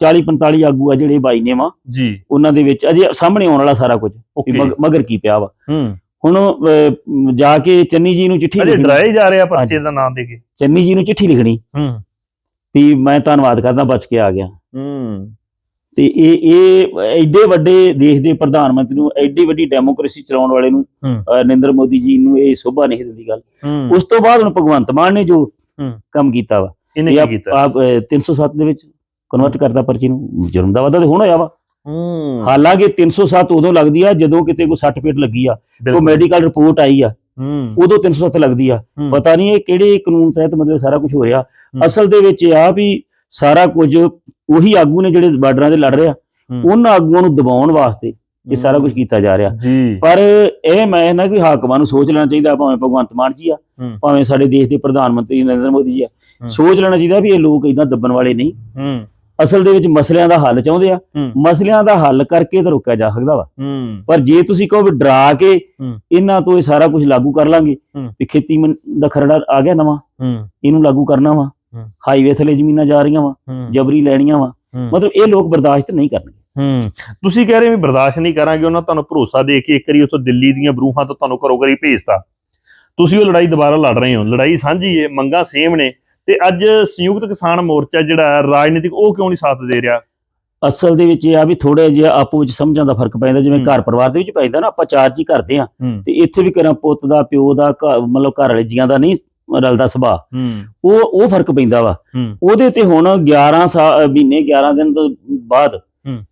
40 45 ਆਗੂ ਆ ਜਿਹੜੇ ਬਾਈ ਨੇ ਵਾ ਜੀ। ਉਹਨਾਂ ਦੇ ਵਿੱਚ ਅਜੇ ਸਾਹਮਣੇ ਆਉਣ ਵਾਲਾ ਸਾਰਾ ਕੁਝ। ਮਗਰ ਕੀ ਪਿਆ ਵਾ। ਹੁਣ ਅਹ, ਜਾ ਕੇ ਚੰਨੀ ਜੀ ਨੂੰ ਚਿੱਠੀ ਅਜੇ ਲਿਖਣੀ। ਡਰਾਏ ਜਾ ਰਹੇ ਪਰਚੇ ਦਾ ਨਾਮ ਦੇ ਕੇ। ਚੰਨੀ ਜੀ ਨੂੰ ਚਿੱਠੀ ਲਿਖਣੀ। ਹੂੰ। ਵੀ ਮੈਂ ਧੰਨਵਾਦ ਕਰਦਾ ਬਚ ਕੇ ਆ ਗਿਆ। ਹੂੰ। ਤੇ ਇਹ ਇਹ ਐਡੇ ਵੱਡੇ ਦੇਸ਼ ਦੇ ਪ੍ਰਧਾਨ ਮੰਤਰੀ ਨੂੰ ਐਡੀ ਵੱਡੀ ਡੈਮੋਕ੍ਰੇਸੀ ਚਲਾਉਣ ਵਾਲੇ ਨੂੰ ਹੂੰ। ਅਹ, ਨਰਿੰਦਰ ਮੋਦੀ ਜੀ ਨੂੰ ਇਹ ਸ਼ੋਭਾ ਨਹੀਂ ਦਿੰਦੀ ਗੱਲ। ਹੂੰ। ਉਸ ਤੋਂ ਬਾਅਦ ਹੁਣ ਭਗਵੰਤ ਮਾਨ ਨੇ ਜੋ ਹੂੰ। ਕੰਮ ਕੀਤਾ ਵਾ। ਇਹਨੇ ਇਹ ਕੀ ਕੀਤਾ? ਆਪ, ਅਹ, 307 ਦੇ ਵਿੱਚ ਕਨਵਰਟ ਕਰਤਾ ਪਰਚੀ ਨੂੰ। ਜੁਰਮ ਦਾ ਵਾਧਾ ਤੇ ਹੁਣ ਹੋਇਆ ਵਾ। ਹਾਲਾਂਕਿ 307 ਉਦੋਂ ਲੱਗਦੀ ਆ ਜਦੋਂ ਕਿਤੇ ਕੋਈ ਸੱਟ ਪੇਟ ਲੱਗੀ ਆ ਕੋਈ। ਮੈਡੀਕਲ ਰਿਪੋਰਟ ਆਈ ਆ ਹੂੰ ਉਦੋਂ 307 ਲੱਗਦੀ ਆ। ਪਤਾ ਨਹੀਂ ਇਹ ਕਿਹੜੇ ਕਾਨੂੰਨ ਤਹਿਤ ਮਤਲਬ ਸਾਰਾ ਕੁਝ ਹੋ ਰਿਹਾ। ਅਸਲ ਦੇ ਵਿੱਚ ਇਹ ਆ ਵੀ ਸਾਰਾ ਕੁਝ ਉਹੀ ਆਗੂ ਨੇ ਜਿਹੜੇ ਬਾਰਡਰਾਂ ਤੇ ਲੜ ਰਹੇ। ਉਹਨਾਂ ਆਗੂਆਂ ਨੂੰ ਦਬਾਉਣ ਵਾਸਤੇ ਇਹ ਸਾਰਾ ਕੁਝ ਕੀਤਾ ਜਾ ਰਿਹਾ ਪਰ ਇਹ ਮੈਂ ਨਾ ਕਿ ਹਾਕਮਾਂ ਨੂੰ ਸੋਚ ਲੈਣਾ ਚਾਹੀਦਾ ਭਾਵੇਂ ਭਗਵੰਤ ਮਾਨ ਜੀ ਆ। ਭਾਵੇਂ ਸਾਡੇ ਦੇਸ਼ ਦੇ ਪ੍ਰਧਾਨ ਮੰਤਰੀ ਨਰਿੰਦਰ ਮੋਦੀ ਜੀ ਆ। ਸੋਚ ਲੈਣਾ ਚਾਹੀਦਾ ਵੀ ਇਹ ਲੋਕ ਇਦਾਂ ਦੱਬਣ ਵਾਲੇ ਨਹੀਂ ਹੂੰ ਅਸਲ ਦੇ ਵਿੱਚ ਮਸਲਿਆਂ ਦਾ ਹੱਲ ਚਾਹੁੰਦੇ ਆ। ਮਸਲਿਆਂ ਦਾ ਹੱਲ ਕਰਕੇ ਤਾਂ ਰੋਕਿਆ ਜਾ ਸਕਦਾ ਵਾ। ਪਰ ਜੇ ਤੁਸੀਂ ਕਹੋ ਵੀ ਡਰਾ ਕੇ। ਇਹਨਾਂ ਤੋਂ ਇਹ ਸਾਰਾ ਕੁਝ ਲਾਗੂ ਕਰ ਲਾਂਗੇ। ਵੀ ਖੇਤੀ ਦਾ ਖਰੜਾ ਆ ਗਿਆ ਨਵਾਂ। ਇਹਨੂੰ ਲਾਗੂ ਕਰਨਾ ਵਾ। ਹਾਈਵੇ ਥਲੇ ਜ਼ਮੀਨਾਂ ਜਾ ਰਹੀਆਂ ਵਾ। ਜਬਰੀ ਲੈਣੀਆਂ ਵਾ। ਮਤਲਬ ਇਹ ਲੋਕ ਬਰਦਾਸ਼ਤ ਨਹੀਂ ਕਰਨਗੇ। ਹੂੰ। ਤੁਸੀਂ ਕਹਿ ਰਹੇ ਵੀ ਬਰਦਾਸ਼ਤ ਨਹੀਂ ਕਰਾਂਗੇ ਉਹਨਾਂ ਤੁਹਾਨੂੰ ਭਰੋਸਾ ਦੇ ਕੇ ਇੱਕ ਵਾਰੀ ਉੱਥੋਂ ਦਿੱਲੀ ਦੀਆਂ ਬਰੂਹਾਂ ਤੋਂ ਤੁਹਾਨੂੰ ਘਰੋ ਘਰੀ ਭੇਜਤਾ। ਤੁਸੀਂ ਉਹ ਲੜਾਈ ਦੁਬਾਰਾ ਲੜ ਰਹੇ ਹੋ। ਲੜਾਈ ਸਾਂਝੀ ਏ ਮੰਗਾਂ ਸੇਮ ਨੇ। ਤੇ ਅੱਜ ਸੰਯੁਕਤ ਕਿਸਾਨ ਮੋਰਚਾ ਜਿਹੜਾ ਰਾਜਨੀਤਿਕ ਉਹ ਕਿਉਂ ਨਹੀਂ ਸਾਥ ਦੇ ਰਿਹਾ? ਅਸਲ ਦੇ ਵਿੱਚ ਇਹ ਆ ਵੀ ਥੋੜਾ ਜਿਹਾ ਆਪੋ ਵਿੱਚ ਸਮਝਾਂ ਦਾ ਫ਼ਰਕ ਪੈਂਦਾ ਜਿਵੇਂ। ਘਰ ਪਰਿਵਾਰ ਦੇ ਵਿੱਚ ਪੈਂਦਾ ਨਾ ਆਪਾਂ ਚਾਰ ਜੀ ਕਰਦੇ ਆ ਤੇ ਇੱਥੇ ਵੀ ਕਰਾਂ ਪੁੱਤ ਦਾ ਪਿਓ ਦਾ ਮਤਲਬ ਘਰ ਵਾਲੇ ਜੀਆਂ ਦਾ ਨਹੀਂ ਰਲਦਾ ਸੁਭਾਅ। ਹੂੰ। ਉਹ ਉਹ ਫ਼ਰਕ ਪੈਂਦਾ ਵਾ। ਉਹਦੇ ਤੇ ਹੁਣ 11 ਸਾ- ਮਹੀਨੇ 11 ਦਿਨ ਤੋਂ ਬਾਅਦ।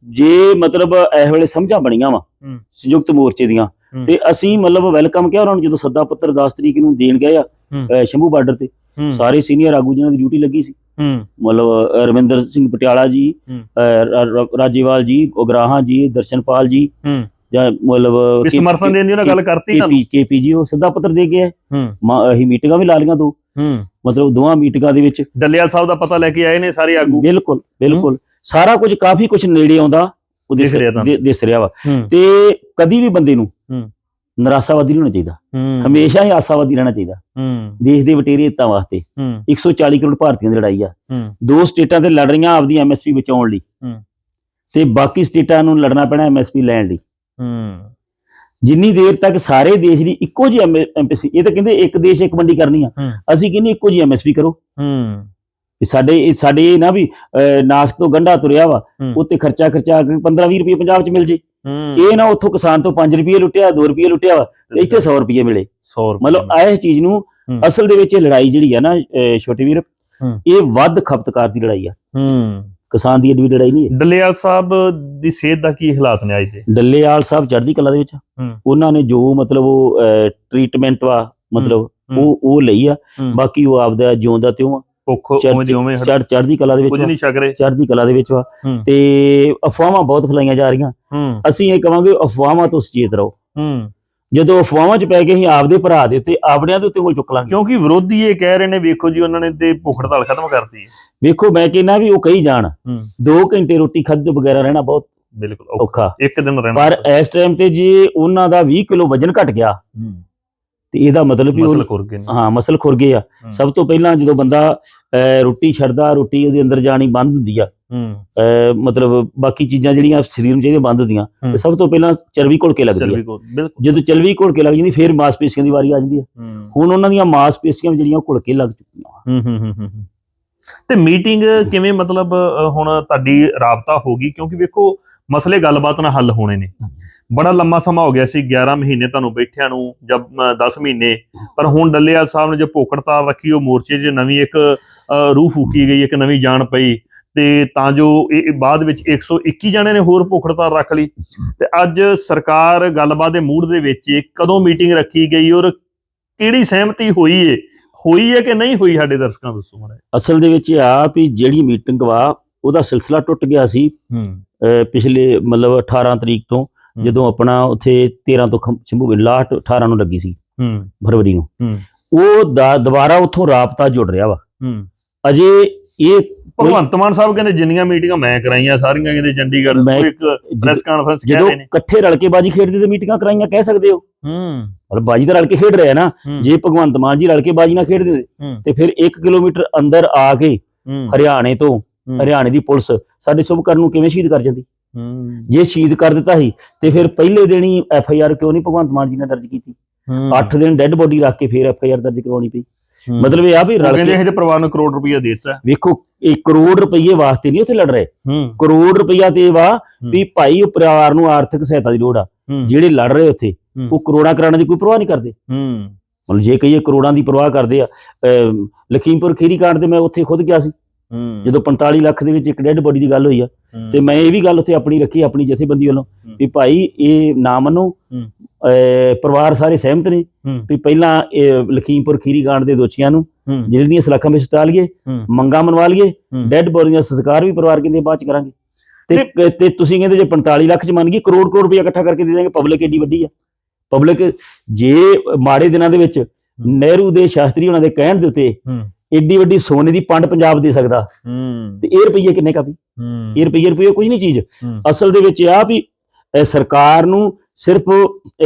ਜੇ ਮਤਲਬ ਇਹ ਵੇਲੇ ਸਮਝਾਂ ਬਣੀਆਂ ਵਾ। ਸੰਯੁਕਤ ਮੋਰਚੇ ਦੀਆਂ। ਤੇ ਅਸੀਂ ਮਤਲਬ ਵੈਲਕਮ ਕਿਹਾ ਉਹਨਾਂ ਨੂੰ ਜਦੋਂ ਸੱਦਾ ਪੱਤਰ 10 ਤਰੀਕ ਨੂੰ ਦੇਣ ਗਏ ਆ ਸ਼ੰਭੂ ਬਾਰਡਰ ਤੇ। ਸਾਰੇ ਸੀਨੀਅਰ ਆਗੂ ਜਿਨ੍ਹਾਂ ਦੀ ਡਿਊਟੀ ਲੱਗੀ ਸੀ। ਮਤਲਬ ਰਵਿੰਦਰ ਸਿੰਘ ਪਟਿਆਲਾ ਜੀ ਰਾਜੇਵਾਲ ਜੀ ਉਗਰਾਹਾਂ ਜੀ ਦਰਸ਼ਨਪਾਲ ਜੀ ਜਾਂ ਮਤਲਬ ਸਮਰਥਨ ਦੇਣ ਦੀ ਉਹਨਾਂ ਗੱਲ ਕਰਤੀ ਤੁਹਾਨੂੰ? ਕੇਪੀ ਜੀ ਉਹ ਸੱਦਾ ਪੱਤਰ ਦੇ ਗਏ ਆ। ਹੂੰ। ਮਾ- ਅਸੀਂ ਮੀਟਿੰਗਾਂ ਵੀ ਲਾ ਲਈਆਂ ਦੋ। ਮਤਲਬ ਦੋਵਾਂ ਮੀਟਿੰਗਾਂ ਦੇ ਵਿੱਚ ਡੱਲੇਵਾਲ ਸਾਹਿਬ ਦਾ ਪਤਾ ਲੈ ਕੇ ਆਏ ਨੇ ਸਾਰੇ ਆਗੂ। ਬਿਲਕੁਲ ਬਿਲਕੁਲ। ਸਾਰਾ ਕੁਝ ਕਾਫੀ ਕੁਝ ਨੇੜੇ ਆਉਂਦਾ ਉਹ ਦਿਸ ਰਿਹਾ ਵਾ। ਤੇ ਕਦੀ ਵੀ ਬੰਦੇ ਨੂੰ। ਨਿਰਾਸ਼ਾਵਾਦੀ ਨਹੀਂ ਹੋਣਾ ਚਾਹੀਦਾ। ਹਮੇਸ਼ਾ ਹੀ ਆਸ਼ਾਵਾਦੀ ਰਹਿਣਾ ਚਾਹੀਦਾ। ਦੇਸ਼ ਦੇ ਵਟੇਰੇ ਹਿੱਤਾਂ ਵਾਸਤੇ। ਹੂੰ। 140 ਕਰੋੜ ਭਾਰਤੀਆਂ ਦੀ ਲੜਾਈ ਆ। ਦੋ ਸਟੇਟਾਂ ਤੇ ਲੜ ਰਹੀਆਂ ਆਪਦੀ ਐਮਐਸਪੀ ਬਚਾਉਣ ਲਈ। ਤੇ ਬਾਕੀ ਸਟੇਟਾਂ ਨੂੰ ਲੜਨਾ ਪੈਣਾ ਐਮਐਸਪੀ ਲੈਣ ਲਈ। ਜਿੰਨੀ ਦੇਰ ਤੱਕ ਸਾਰੇ ਦੇਸ਼ ਦੀ ਇੱਕੋ ਜਿਹੀ ਐਮਐਸਪੀ ਇਹ ਤਾਂ ਕਹਿੰਦੇ ਇੱਕ ਦੇਸ਼ ਇੱਕ ਮੰਡੀ ਕਰਨੀ ਆ। ਅਸੀਂ ਕਹਿੰਦੇ ਇੱਕੋ ਜਿਹੀ ਐਮਐਸਪੀ ਕਰੋ। ਸਾਡੇ ਸਾਡੇ ਨਾ ਵੀ ਨਾਸਕ ਤੋਂ ਗੰਢਾ ਤੁਰਿਆ ਵਾ। ਉੱਤੇ ਖਰਚਾ ਖਰਚਾ 15 20 ਰੁਪਏ ਪੰਜਾਬ 'ਚ ਮਿਲ ਜੇ। ਇਹ ਨਾ ਉੱਥੋਂ ਕਿਸਾਨ ਤੋਂ 5 ਰੁਪਏ ਲੁੱਟਿਆ 2 ਰੁਪਏ ਲੁੱਟਿਆ ਤੇ ਇੱਥੇ 100 ਰੁਪਏ ਮਿਲੇ। 100 ਰੁਪਏ ਮਤਲਬ ਇਹ ਚੀਜ਼ ਨੂੰ। ਅਸਲ ਦੇ ਵਿੱਚ ਇਹ ਲੜਾਈ ਜਿਹੜੀ ਆ ਨਾ ਛੋਟੇ ਵੀਰ। ਇਹ ਵੱਧ ਖਪਤਕਾਰ ਦੀ ਲੜਾਈ ਆ। ਹੂੰ। ਕਿਸਾਨ ਦੀ ਏਡੀ ਲੜਾਈ ਨਹੀਂ ਹੈ। ਡੱਲੇਵਾਲ ਸਾਹਿਬ ਦੀ ਸਿਹਤ ਦਾ ਕੀ ਹਾਲਾਤ ਨੇ ਅੱਜ ਦੇ? ਡੱਲੇਵਾਲ ਸਾਹਿਬ ਚੜ੍ਹਦੀ ਕਲਾ ਦੇ ਵਿੱਚ। ਉਹਨਾਂ ਨੇ ਜੋ ਮਤਲਬ ਉਹ ਟ੍ਰੀਟਮੈਂਟ ਵਾ ਮਤਲਬ। ਉਹ ਉਹ ਲਈ ਆ। ਬਾਕੀ ਉਹ ਆਪਦਾ ਜਿਉਂਦਾ ਤਿਉਂ ਆ। ਭੁੱਖ ਉਵੇਂ ਦੀ ਉਵੇਂ ਚੜ੍ਹ ਚੜ੍ਹਦੀ ਕਲਾ ਦੇ ਵਿੱਚ ਕੁਝ ਨਹੀਂ ਛਕ ਰਹੇ। ਚੜ੍ਹਦੀ ਕਲਾ ਦੇ ਵਿੱਚ ਵਾ। ਤੇ ਅਫਵਾਹਾਂ ਬਹੁਤ ਫੈਲਾਈਆਂ ਜਾ ਰਹੀਆਂ। ਅਸੀਂ ਇਹ ਕਵਾਂਗੇ ਅਫਵਾਹਾਂ ਤੋਂ ਸੁਚੇਤ ਰਹੋ। ਜਦੋਂ ਅਫਵਾਹਾਂ 'ਚ ਪੈ ਕੇ ਅਸੀਂ ਆਪਦੇ ਭਰਾ ਦੇ ਉੱਤੇ ਆਪਣਿਆਂ ਦੇ ਉੱਤੇ ਉਂਗਲ ਚੁੱਕ ਲਾਂਗੇ। ਕਿਉਂਕਿ ਵਿਰੋਧੀ ਇਹ ਕਹਿ ਰਹੇ ਨੇ ਵੇਖੋ ਜੀ ਉਹਨਾਂ ਨੇ ਤੇ ਭੁੱਖ ਹੜਤਾਲ ਖਤਮ ਕਰਤੀ ਹੈ। ਵੇਖੋ ਮੈਂ ਕਹਿੰਦਾ ਵੀ ਉਹ ਕਹੀ ਜਾਣ। ਹੂੰ। 2 ਘੰਟੇ ਰੋਟੀ ਖਾਦੇ ਬਗੈਰਾ ਰਹਿਣਾ ਬਹੁਤ ਬਿਲਕੁਲ ਔਖਾ। ਇੱਕ ਦਿਨ ਰਹਿਣਾ ਪਰ ਇਸ ਟਾਈਮ ਤੇ ਜੇ ਉਹਨਾਂ ਦਾ 20 ਕਿਲੋ ਵਜਨ ਘਟ ਗਿਆ ਤੇ ਇਹਦਾ ਮਤਲਬ ਵੀ ਮਸਲ ਖੁਰ ਗਏ ਨੇ। ਹਾਂ ਮਸਲ ਖੁਰ ਗਏ ਆ। ਹੂੰ। ਸਭ ਤੋਂ ਪਹਿਲਾਂ ਜਦੋਂ ਬੰਦਾ ਰੋਟੀ ਛੱਡਦਾ ਰੋਟੀ ਉਹਦੇ ਅੰਦਰ ਜਾਣੀ ਬੰਦ ਹੁੰਦੀ ਆ। ਹੂੰ। ਮਤਲਬ ਬਾਕੀ ਚੀਜ਼ਾਂ ਜਿਹੜੀਆਂ ਸਰੀਰ ਨੂੰ ਚਾਹੀਦੀਆਂ ਬੰਦ ਹੁੰਦੀਆਂ ਹੂੰ। ਤੇ ਸਭ ਤੋਂ ਪਹਿਲਾਂ ਚਰਬੀ ਘੁਲ ਕੇ ਲੱਗਦੀ ਬਿਲਕੁਲ। ਜਦੋਂ ਚਰਬੀ ਘੁਲ ਕੇ ਲੱਗ ਜਾਂਦੀ ਫਿਰ ਮਾਸਪੇਸ਼ੀਆਂ ਦੀ ਵਾਰੀ ਆ ਜਾਂਦੀ ਆ। ਹੂੰ। ਹੁਣ ਉਹਨਾਂ ਦੀਆਂ ਮਾਸਪੇਸ਼ੀਆਂ ਵੀ ਜਿਹੜੀਆਂ ਘੁਲ ਕੇ ਲੱਗ ਚੁੱਕੀਆਂ। ਹੂੰ ਹੂੰ ਹੂੰ, ਹੂੰ ਹੂੰ। ਤੇ ਮੀਟਿੰਗ ਕਿਵੇਂ ਮਤਲਬ ਹੁਣ ਤੁਹਾਡੀ ਰਾਬਤਾ ਹੋਗੀ ਕਿਉਂਕਿ ਵੇਖੋ ਮਸਲੇ ਗੱਲਬਾਤ ਨਾਲ ਹੱਲ ਹੋਣੇ ਨੇ। ਬੜਾ ਲੰਮਾ ਸਮਾਂ ਹੋ ਗਿਆ ਸੀ 11 ਮਹੀਨੇ ਤੁਹਾਨੂੰ ਬੈਠਿਆਂ ਨੂੰ ਜਾਂ ਅ, 10 ਮਹੀਨੇ। ਪਰ ਹੁਣ ਡੱਲੇਵਾਲ ਸਾਹਿਬ ਨੇ ਜੋ ਭੁੱਖੜਤਾ ਰੱਖੀ ਉਹ ਮੋਰਚੇ 'ਚ ਨਵੀਂ ਇੱਕ ਰੂਹ ਫੂਕੀ ਗਈ ਇੱਕ ਨਵੀਂ ਜਾਨ ਪਈ। ਤੇ ਤਾਂ ਜੋ ਇਹ ਬਾਅਦ ਵਿੱਚ 121 ਜਣੇ ਨੇ ਹੋਰ ਭੁੱਖੜਤਾ ਰੱਖ ਲਈ। ਤੇ ਅੱਜ ਸਰਕਾਰ ਗੱਲਬਾਤ ਦੇ ਮੂਡ ਦੇ ਵਿੱਚ ਕਦੋਂ ਮੀਟਿੰਗ ਰੱਖੀ ਗਈ ਔਰ ਕਿਹੜੀ ਸਹਿਮਤੀ ਹੋਈ ਏ? ਹੋਈ ਹੈ ਕਿ ਨਹੀਂ ਹੋਈ ਸਾਡੇ ਦਰਸ਼ਕਾਂ ਦੱਸੋ ਮਾੜਾ ਅਸਲ ਦੇ ਵਿੱਚ ਆ ਵੀ ਜਿਹੜੀ ਮੀਟਿੰਗ ਵਾ ਉਹਦਾ ਸਿਲਸਿਲਾ ਟੁੱਟ ਗਿਆ ਸੀ। ਪਿਛਲੇ ਮਤਲਬ 18 ਤਰੀਕ ਤੋਂ ਜਦੋਂ ਆਪਣਾ ਉੱਥੇ 13 ਤੋਂ ਸ਼ੰਭੂ ਲਾਟ 18 ਨੂੰ ਲੱਗੀ ਸੀ। ਹੂੰ। ਫਰਵਰੀ ਨੂੰ। ਹੂੰ। ਉਹ ਦੁਬਾਰਾ ਉੱਥੋਂ ਰਾਬਤਾ ਜੁੜ ਰਿਹਾ ਵਾ। ਹੂੰ। ਅਜੇ ਇਹ ਭਗਵੰਤ ਮਾਨ ਸਾਹਿਬ ਕਹਿੰਦੇ ਜਿੰਨੀਆਂ ਮੀਟਿੰਗਾਂ ਮੈਂ ਕਰਾਈਆਂ ਸਾਰੀਆਂ ਕਹਿੰਦੇ ਚੰਡੀਗੜ੍ਹ ਕੋਈ ਇੱਕ ਪ੍ਰੈਸ ਕਾਨਫਰੰਸ ਕਹਿ ਜਦੋਂ ਰਹੇ ਨੇ। ਇਕੱਠੇ ਰਲ ਕੇ ਬਾਜੀ ਖੇਡਦੇ ਤੇ ਮੀਟਿੰਗਾਂ ਕਰਾਈਆਂ ਕਹਿ ਸਕਦੇ ਹੋ? ਹੂੰ। ਮਤਲਬ ਬਾਜੀ ਤਾਂ ਰਲ ਕੇ ਖੇਡ ਰਹੇ ਨਾ। ਜੇ ਭਗਵੰਤ ਮਾਨ ਜੀ ਰਲ ਕੇ ਬਾਜੀ ਨਾ ਖੇਡਦੇ ਤੇ ਫਿਰ 1 ਕਿਲੋਮੀਟਰ ਅੰਦਰ ਆ ਕੇ ਹਰਿਆਣੇ ਤੋਂ ਹਰਿਆਣੇ ਦੀ ਪੁਲਿਸ ਸਾਡੇ ਸ਼ੁਭਕਰਨ ਨੂੰ ਕਿਵੇਂ ਸ਼ਹੀਦ ਕਰ ਜਾਂਦੀ? ਜੇ ਸ਼ਹੀਦ ਕਰ ਦਿੱਤਾ ਸੀ ਤੇ ਫਿਰ ਪਹਿਲੇ ਦਿਨ ਹੀ ਐਫ ਆਈ ਆਰ ਕਿਉਂ ਨਹੀਂ ਭਗਵੰਤ ਮਾਨ ਜੀ ਨੇ ਦਰਜ ਕੀਤੀ? ਹੂੰ, 8 ਦਿਨ ਡੈੱਡ ਬੋਡੀ ਰੱਖ ਕੇ ਫਿਰ ਐਫ ਆਈ ਆਰ ਦਰਜ ਕਰਵਾਉਣੀ ਪਈ। ਮਤਲਬ ਇਹ ਆ ਵੀ ਰਲ ਕੇ ਇਹ ਜੇ ਪਰਿਵਾਰ ਨੂੰ ਕਰੋੜ ਰੁਪਇਆ ਦੇ ਦਿੱਤਾ। ਵੇਖੋ ਇਹ ਕਰੋੜ ਰੁਪਏ ਵਾਸਤੇ ਨਹੀਂ ਉੱਥੇ ਲੜ ਰਹੇ। ਕਰੋੜ ਰੁਪਈਆ ਤੇ ਵਾ ਵੀ ਭਾਈ ਉਹ ਪਰਿਵਾਰ ਨੂੰ ਆਰਥਿਕ ਸਹਾਇਤਾ ਦੀ ਲੋੜ ਆ। ਜਿਹੜੇ ਲੜ ਰਹੇ ਉੱਥੇ। ਉਹ ਕਰੋੜਾਂ ਕਰਾਉਣ ਦੀ ਕੋਈ ਪਰਵਾਹ ਨਹੀਂ ਕਰਦੇ। ਮਤਲਬ ਜੇ ਕਹੀਏ ਕਰੋੜਾਂ ਦੀ ਪਰਵਾਹ ਕਰਦੇ ਆ ਲਖੀਮਪੁਰ ਖੀਰੀ ਕਾਂਡ ਤੇ ਮੈਂ ਉੱਥੇ ਖੁਦ ਗਿਆ ਸੀ। ਜਦੋਂ 45 ਲੱਖ ਦੇ ਵਿੱਚ ਇੱਕ ਡੈੱਡ ਬੋਡੀ ਦੀ ਗੱਲ ਹੋਈ ਆ ਤੇ ਮੈਂ ਇਹ ਵੀ ਗੱਲ ਉੱਥੇ ਆਪਣੀ ਰੱਖੀ ਆਪਣੀ ਜਥੇਬੰਦੀ ਵੱਲੋਂ। ਵੀ ਭਾਈ ਇਹ ਨਾ ਮੰਨੋ ਪਰਿਵਾਰ ਸਾਰੇ ਸਹਿਮਤ ਨੇ ਵੀ ਪਹਿਲਾਂ ਇਹ ਲਖੀਮਪੁਰ ਖੀਰੀ ਕਾਂਡ ਦੇ ਦੋਸ਼ੀਆਂ ਨੂੰ ਜੇਲ੍ਹ ਦੀਆਂ ਸਲਾਖਾਂ ਵਿੱਚ ਸਟਾ ਲਈਏ। ਮੰਗਾ ਮਨਵਾ ਲਈਏ। ਡੈੱਡ ਬੋਡੀ ਦਾ ਸੰਸਕਾਰ ਵੀ ਪਰਿਵਾਰ ਕਹਿੰਦੇ ਬਾਅਦ ਚ ਕਰਾਂਗੇ। ਤੇ ਤੇ ਤੁਸੀਂ ਕਹਿੰਦੇ ਜੇ 45 ਲੱਖ ਚ ਮੰਨ ਗਈ ਕਰੋੜ ਕਰੋੜ ਰੁਪਇਆ ਇਕੱਠਾ ਕਰਕੇ ਦੇ ਦਾਂਗੇ ਪਬਲਿਕ ਏਡੀ ਵੱਡੀ ਆ। ਪਬਲਿਕ ਜੇ ਮਾੜੇ ਦਿਨਾਂ ਦੇ ਵਿੱਚ ਨਹਿਰੂ ਦੇ ਸ਼ਾਸਤਰੀ ਉਹਨਾਂ ਦੇ ਕਹਿਣ ਦੇ ਉੱਤੇ ਏਡੀ ਵੱਡੀ ਸੋਨੇ ਦੀ ਪੰਡ ਪੰਜਾਬ ਦੇ ਸਕਦਾ। ਹੂੰ। ਤੇ ਇਹ ਰੁਪਈਏ ਕਿੰਨੇ ਕਾਪੀ ਹੂੰ। ਇਹ ਰੁਪਈਏ ਰੁਪਈਏ ਕੁਝ ਨਹੀਂ ਚੀਜ਼। ਅਸਲ ਦੇ ਵਿੱਚ ਆ ਵੀ ਸਰਕਾਰ ਨੂੰ ਸਿਰਫ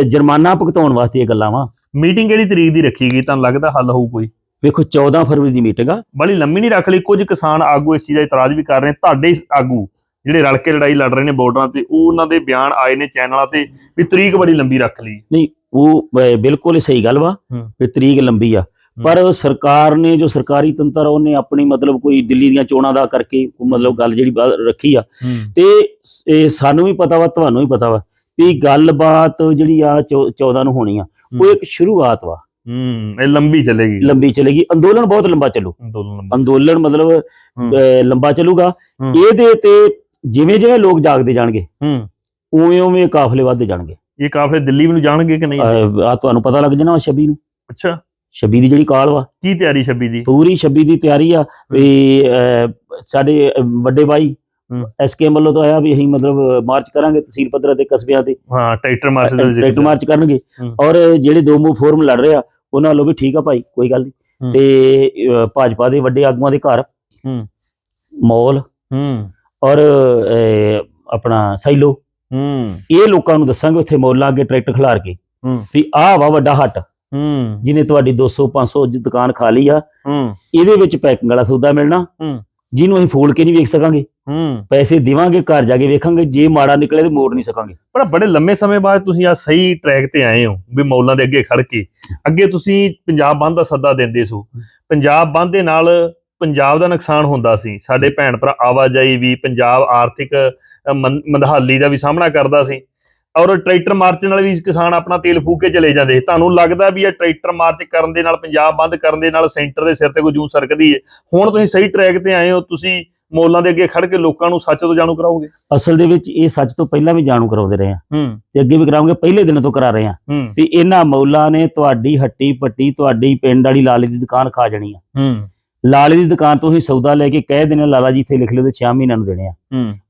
ਜੁਰਮਾਨਾ ਭੁਗਤਾਉਣ ਵਾਸਤੇ ਇਹ ਗੱਲਾਂ ਵਾ। ਮੀਟਿੰਗ ਕਿਹੜੀ ਤਰੀਕ ਦੀ ਰੱਖੀ ਗਈ ਤੁਹਾਨੂੰ ਲੱਗਦਾ ਹੱਲ ਹੋਊ ਕੋਈ? ਵੇਖੋ 14 ਫਰਵਰੀ ਦੀ ਮੀਟਿੰਗ ਆ। ਬੜੀ ਲੰਮੀ ਨਹੀਂ ਰੱਖ ਲਈ ਕੁਝ ਕਿਸਾਨ ਆਗੂ ਇਸ ਚੀਜ਼ ਦਾ ਇਤਰਾਜ਼ ਵੀ ਕਰ ਰਹੇ ਤੁਹਾਡੇ ਆਗੂ ਜਿਹੜੇ ਰਲ ਕੇ ਲੜਾਈ ਲੜ ਰਹੇ ਨੇ ਬਾਰਡਰਾਂ ਤੇ ਉਹ ਉਹਨਾਂ ਦੇ ਬਿਆਨ ਆਏ ਨੇ ਚੈਨਲਾਂ ਤੇ ਵੀ ਤਰੀਕ ਬੜੀ ਲੰਬੀ ਰੱਖ ਲਈ। ਨਹੀਂ ਉਹ ਬਿਲਕੁਲ ਸਹੀ ਗੱਲ ਵਾ। ਵੀ ਤਰੀਕ ਲੰਬੀ ਆ। ਪਰ ਸਰਕਾਰ ਨੇ ਜੋ ਸਰਕਾਰੀ ਤੰਤਰ ਉਹਨੇ ਆਪਣੀ ਮਤਲਬ ਕੋਈ ਦਿੱਲੀ ਦੀਆਂ ਚੋਣਾਂ ਦਾ ਕਰਕੇ ਮਤਲਬ ਗੱਲ ਜਿਹੜੀ ਰੱਖੀ ਆ। ਤੇ ਇਹ ਸਾਨੂੰ ਵੀ ਪਤਾ ਵਾ ਤੁਹਾਨੂੰ ਵੀ ਪਤਾ ਵਾ ਵੀ ਗੱਲਬਾਤ ਜਿਹੜੀ ਆ 14 ਨੂੰ ਹੋਣੀ ਆ ਉਹ ਇੱਕ ਸ਼ੁਰੂਆਤ ਵਾ। ਹੂੰ ਇਹ ਲੰਬੀ ਚੱਲੇਗੀ। ਲੰਬੀ ਚੱਲੇਗੀ। ਅੰਦੋਲਨ ਬਹੁਤ ਲੰਬਾ ਚੱਲੂ। ਅੰਦੋਲਨ ਲੰਬਾ। ਅੰਦੋਲਨ ਮਤਲਬ ਲੰਬਾ ਚੱਲੂਗਾ। ਇਹਦੇ ਤੇ ਜਿਵੇਂ ਜਿਵੇਂ ਲੋਕ ਜਾਗਦੇ ਜਾਣਗੇ ਹੂੰ। ਉਵੇਂ ਉਵੇਂ ਕਾਫਲੇ ਵੱਧਦੇ ਜਾਣਗੇ। ਇਹ ਕਾਫਲੇ ਦਿੱਲੀ ਵੀ ਨੂੰ ਜਾਣਗੇ ਕਿ ਨਹੀਂ? ਆ ਤੁਹਾਨੂੰ ਪਤਾ ਲੱਗ ਜਾਣਾ 26 ਨੂੰ। ਅੱਛਾ। 26 ਦੀ ਜਿਹੜੀ ਕਾਲ ਵਾ। ਕੀ ਤਿਆਰੀ 26 ਦੀ? ਪੂਰੀ 26 ਦੀ ਤਿਆਰੀ ਆ ਵੀ ਸਾਡੇ ਵੱਡੇ ਭਾਈ। ਐਸਕੇਐਮ ਵੱਲੋਂ ਤਾਂ ਆਇਆ ਵੀ ਅਸੀਂ ਮਤਲਬ ਮਾਰਚ ਕਰਾਂਗੇ ਤਹਿਸੀਲ ਪੱਧਰ ਤੇ ਕਸਬਿਆਂ ਤੇ। ਹਾਂ ਟਰੈਕਟਰ ਮਾਰਚ ਦੇ ਟਰੈਕਟਰ ਮਾਰਚ ਕਰਨਗੇ। ਔਰ ਜਿਹੜੇ ਦੋ ਮੂੰਹ ਫੋਰਮ ਲੜ ਰਹੇ ਆ ਉਹਨਾਂ ਵੱਲੋਂ ਵੀ ਠੀਕ ਆ ਭਾਈ ਕੋਈ ਗੱਲ ਨਹੀਂ। ਤੇ ਭਾਜਪਾ ਦੇ ਵੱਡੇ ਆਗੂਆਂ ਦੇ ਘਰ ਹੂੰ। ਮੌਲ ਹੂੰ। ਔਰ ਆਪਣਾ ਸਾਈਲੋ ਹੂੰ। ਇਹ ਲੋਕਾਂ ਨੂੰ ਦੱਸਾਂਗੇ ਉੱਥੇ ਮੌਲਾਂ ਅੱਗੇ ਟਰੈਕਟਰ ਖਿਲਾਰ ਕੇ ਹੂੰ। ਵੀ ਆਹ ਵਾ ਵੱਡਾ ਹੱਟ। ਹੂੰ। ਜਿਹਨੇ ਤੁਹਾਡੀ 200 500 ਦੀ ਦੁਕਾਨ ਖਾ ਲਈ ਆ ਹੂੰ। ਇਹਦੇ ਵਿੱਚ ਪੈਕਿੰਗ ਵਾਲਾ ਸੌਦਾ ਮਿਲਣਾ। ਹੂੰ। ਜਿਹਨੂੰ ਅਸੀਂ ਫੋਲ ਕੇ ਨਹੀਂ ਵੇਖ ਸਕਾਂਗੇ। ਹੂੰ। ਪੈਸੇ ਦੇਵਾਂਗੇ ਘਰ ਜਾ ਕੇ ਵੇਖਾਂਗੇ ਜੇ ਮਾੜਾ ਨਿਕਲੇ ਤੇ ਮੋੜ ਨਹੀਂ ਸਕਾਂਗੇ। ਪਰ ਬੜੇ ਲੰਮੇ ਸਮੇਂ ਬਾਅਦ ਤੁਸੀਂ ਆ ਸਹੀ ਟਰੈਕ ਤੇ ਆਏ ਹੋ ਵੀ ਮੌਲਾਂ ਦੇ ਅੱਗੇ ਖੜ ਕੇ। ਅੱਗੇ ਤੁਸੀਂ ਪੰਜਾਬ ਬੰਦ ਦਾ ਸੱਦਾ ਦਿੰਦੇ ਸੋ। ਪੰਜਾਬ ਬੰਦ ਦੇ ਨਾਲ ਪੰਜਾਬ ਦਾ ਨੁਕਸਾਨ ਹੁੰਦਾ ਸੀ। ਸਾਡੇ ਭੈਣ ਭਰਾ ਆਵਾਜਾਈ ਵੀ ਪੰਜਾਬ ਆਰਥਿਕ ਮੰਦਹਾਲੀ ਦਾ ਵੀ ਸਾਹਮਣਾ ਕਰਦਾ ਸੀ। ਔਰ ਟਰੈਕਟਰ ਮਾਰਚ ਨਾਲ ਵੀ ਕਿਸਾਨ ਆਪਣਾ ਤੇਲ ਫੂਕ ਕੇ ਚਲੇ ਜਾਂਦੇ। ਤੁਹਾਨੂੰ ਲੱਗਦਾ ਵੀ ਇਹ ਟਰੈਕਟਰ ਮਾਰਚ ਕਰਨ ਦੇ ਨਾਲ ਪੰਜਾਬ ਬੰਦ ਕਰਨ ਦੇ ਨਾਲ ਸੈਂਟਰ ਦੇ ਸਿਰ ਤੇ ਕੋਈ ਜੂੰ ਸਰਕਦੀ ਹੈ ਹੁਣ ਤੁਸੀਂ ਸਹੀ ਟਰੈਕ ਤੇ ਆਏ ਹੋ ਤੁਸੀਂ ਮੌਲਾਂ ਦੇ ਅੱਗੇ ਖੜ ਕੇ ਲੋਕਾਂ ਨੂੰ ਸੱਚ ਤੋਂ ਜਾਣੂ ਕਰਾਓਗੇ? ਅਸਲ ਦੇ ਵਿੱਚ ਇਹ ਸੱਚ ਤੋਂ ਪਹਿਲਾਂ ਵੀ ਜਾਣੂ ਕਰਾਉਂਦੇ ਰਹੇ ਆ। ਤੇ ਅੱਗੇ ਵੀ ਕਰਾਉਂਗੇ ਪਹਿਲੇ ਦਿਨ ਤੋਂ ਕਰਾ ਰਹੇ ਆ। ਹੂੰ। ਵੀ ਇਹਨਾਂ ਮੌਲਾਂ ਨੇ ਤੁਹਾਡੀ ਹੱਟੀ ਪੱਟੀ ਤੁਹਾਡੀ ਪਿੰਡ ਵਾਲੀ ਲਾਲੇ ਦੀ ਦੁਕਾਨ ਖਾ ਜਾਣੀ ਆ। ਲਾਲੇ ਦੀ ਦੁਕਾਨ ਤੋਂ ਹੀ ਸੌਦਾ ਲੈ ਕੇ ਕਹਿ ਦੇਣਾ ਲਾਲਾ ਜੀ ਇੱਥੇ ਲਿਖ ਲਿਓ ਤੇ 6 ਮਹੀਨਿਆਂ ਨੂੰ ਦੇਣੇ ਆ।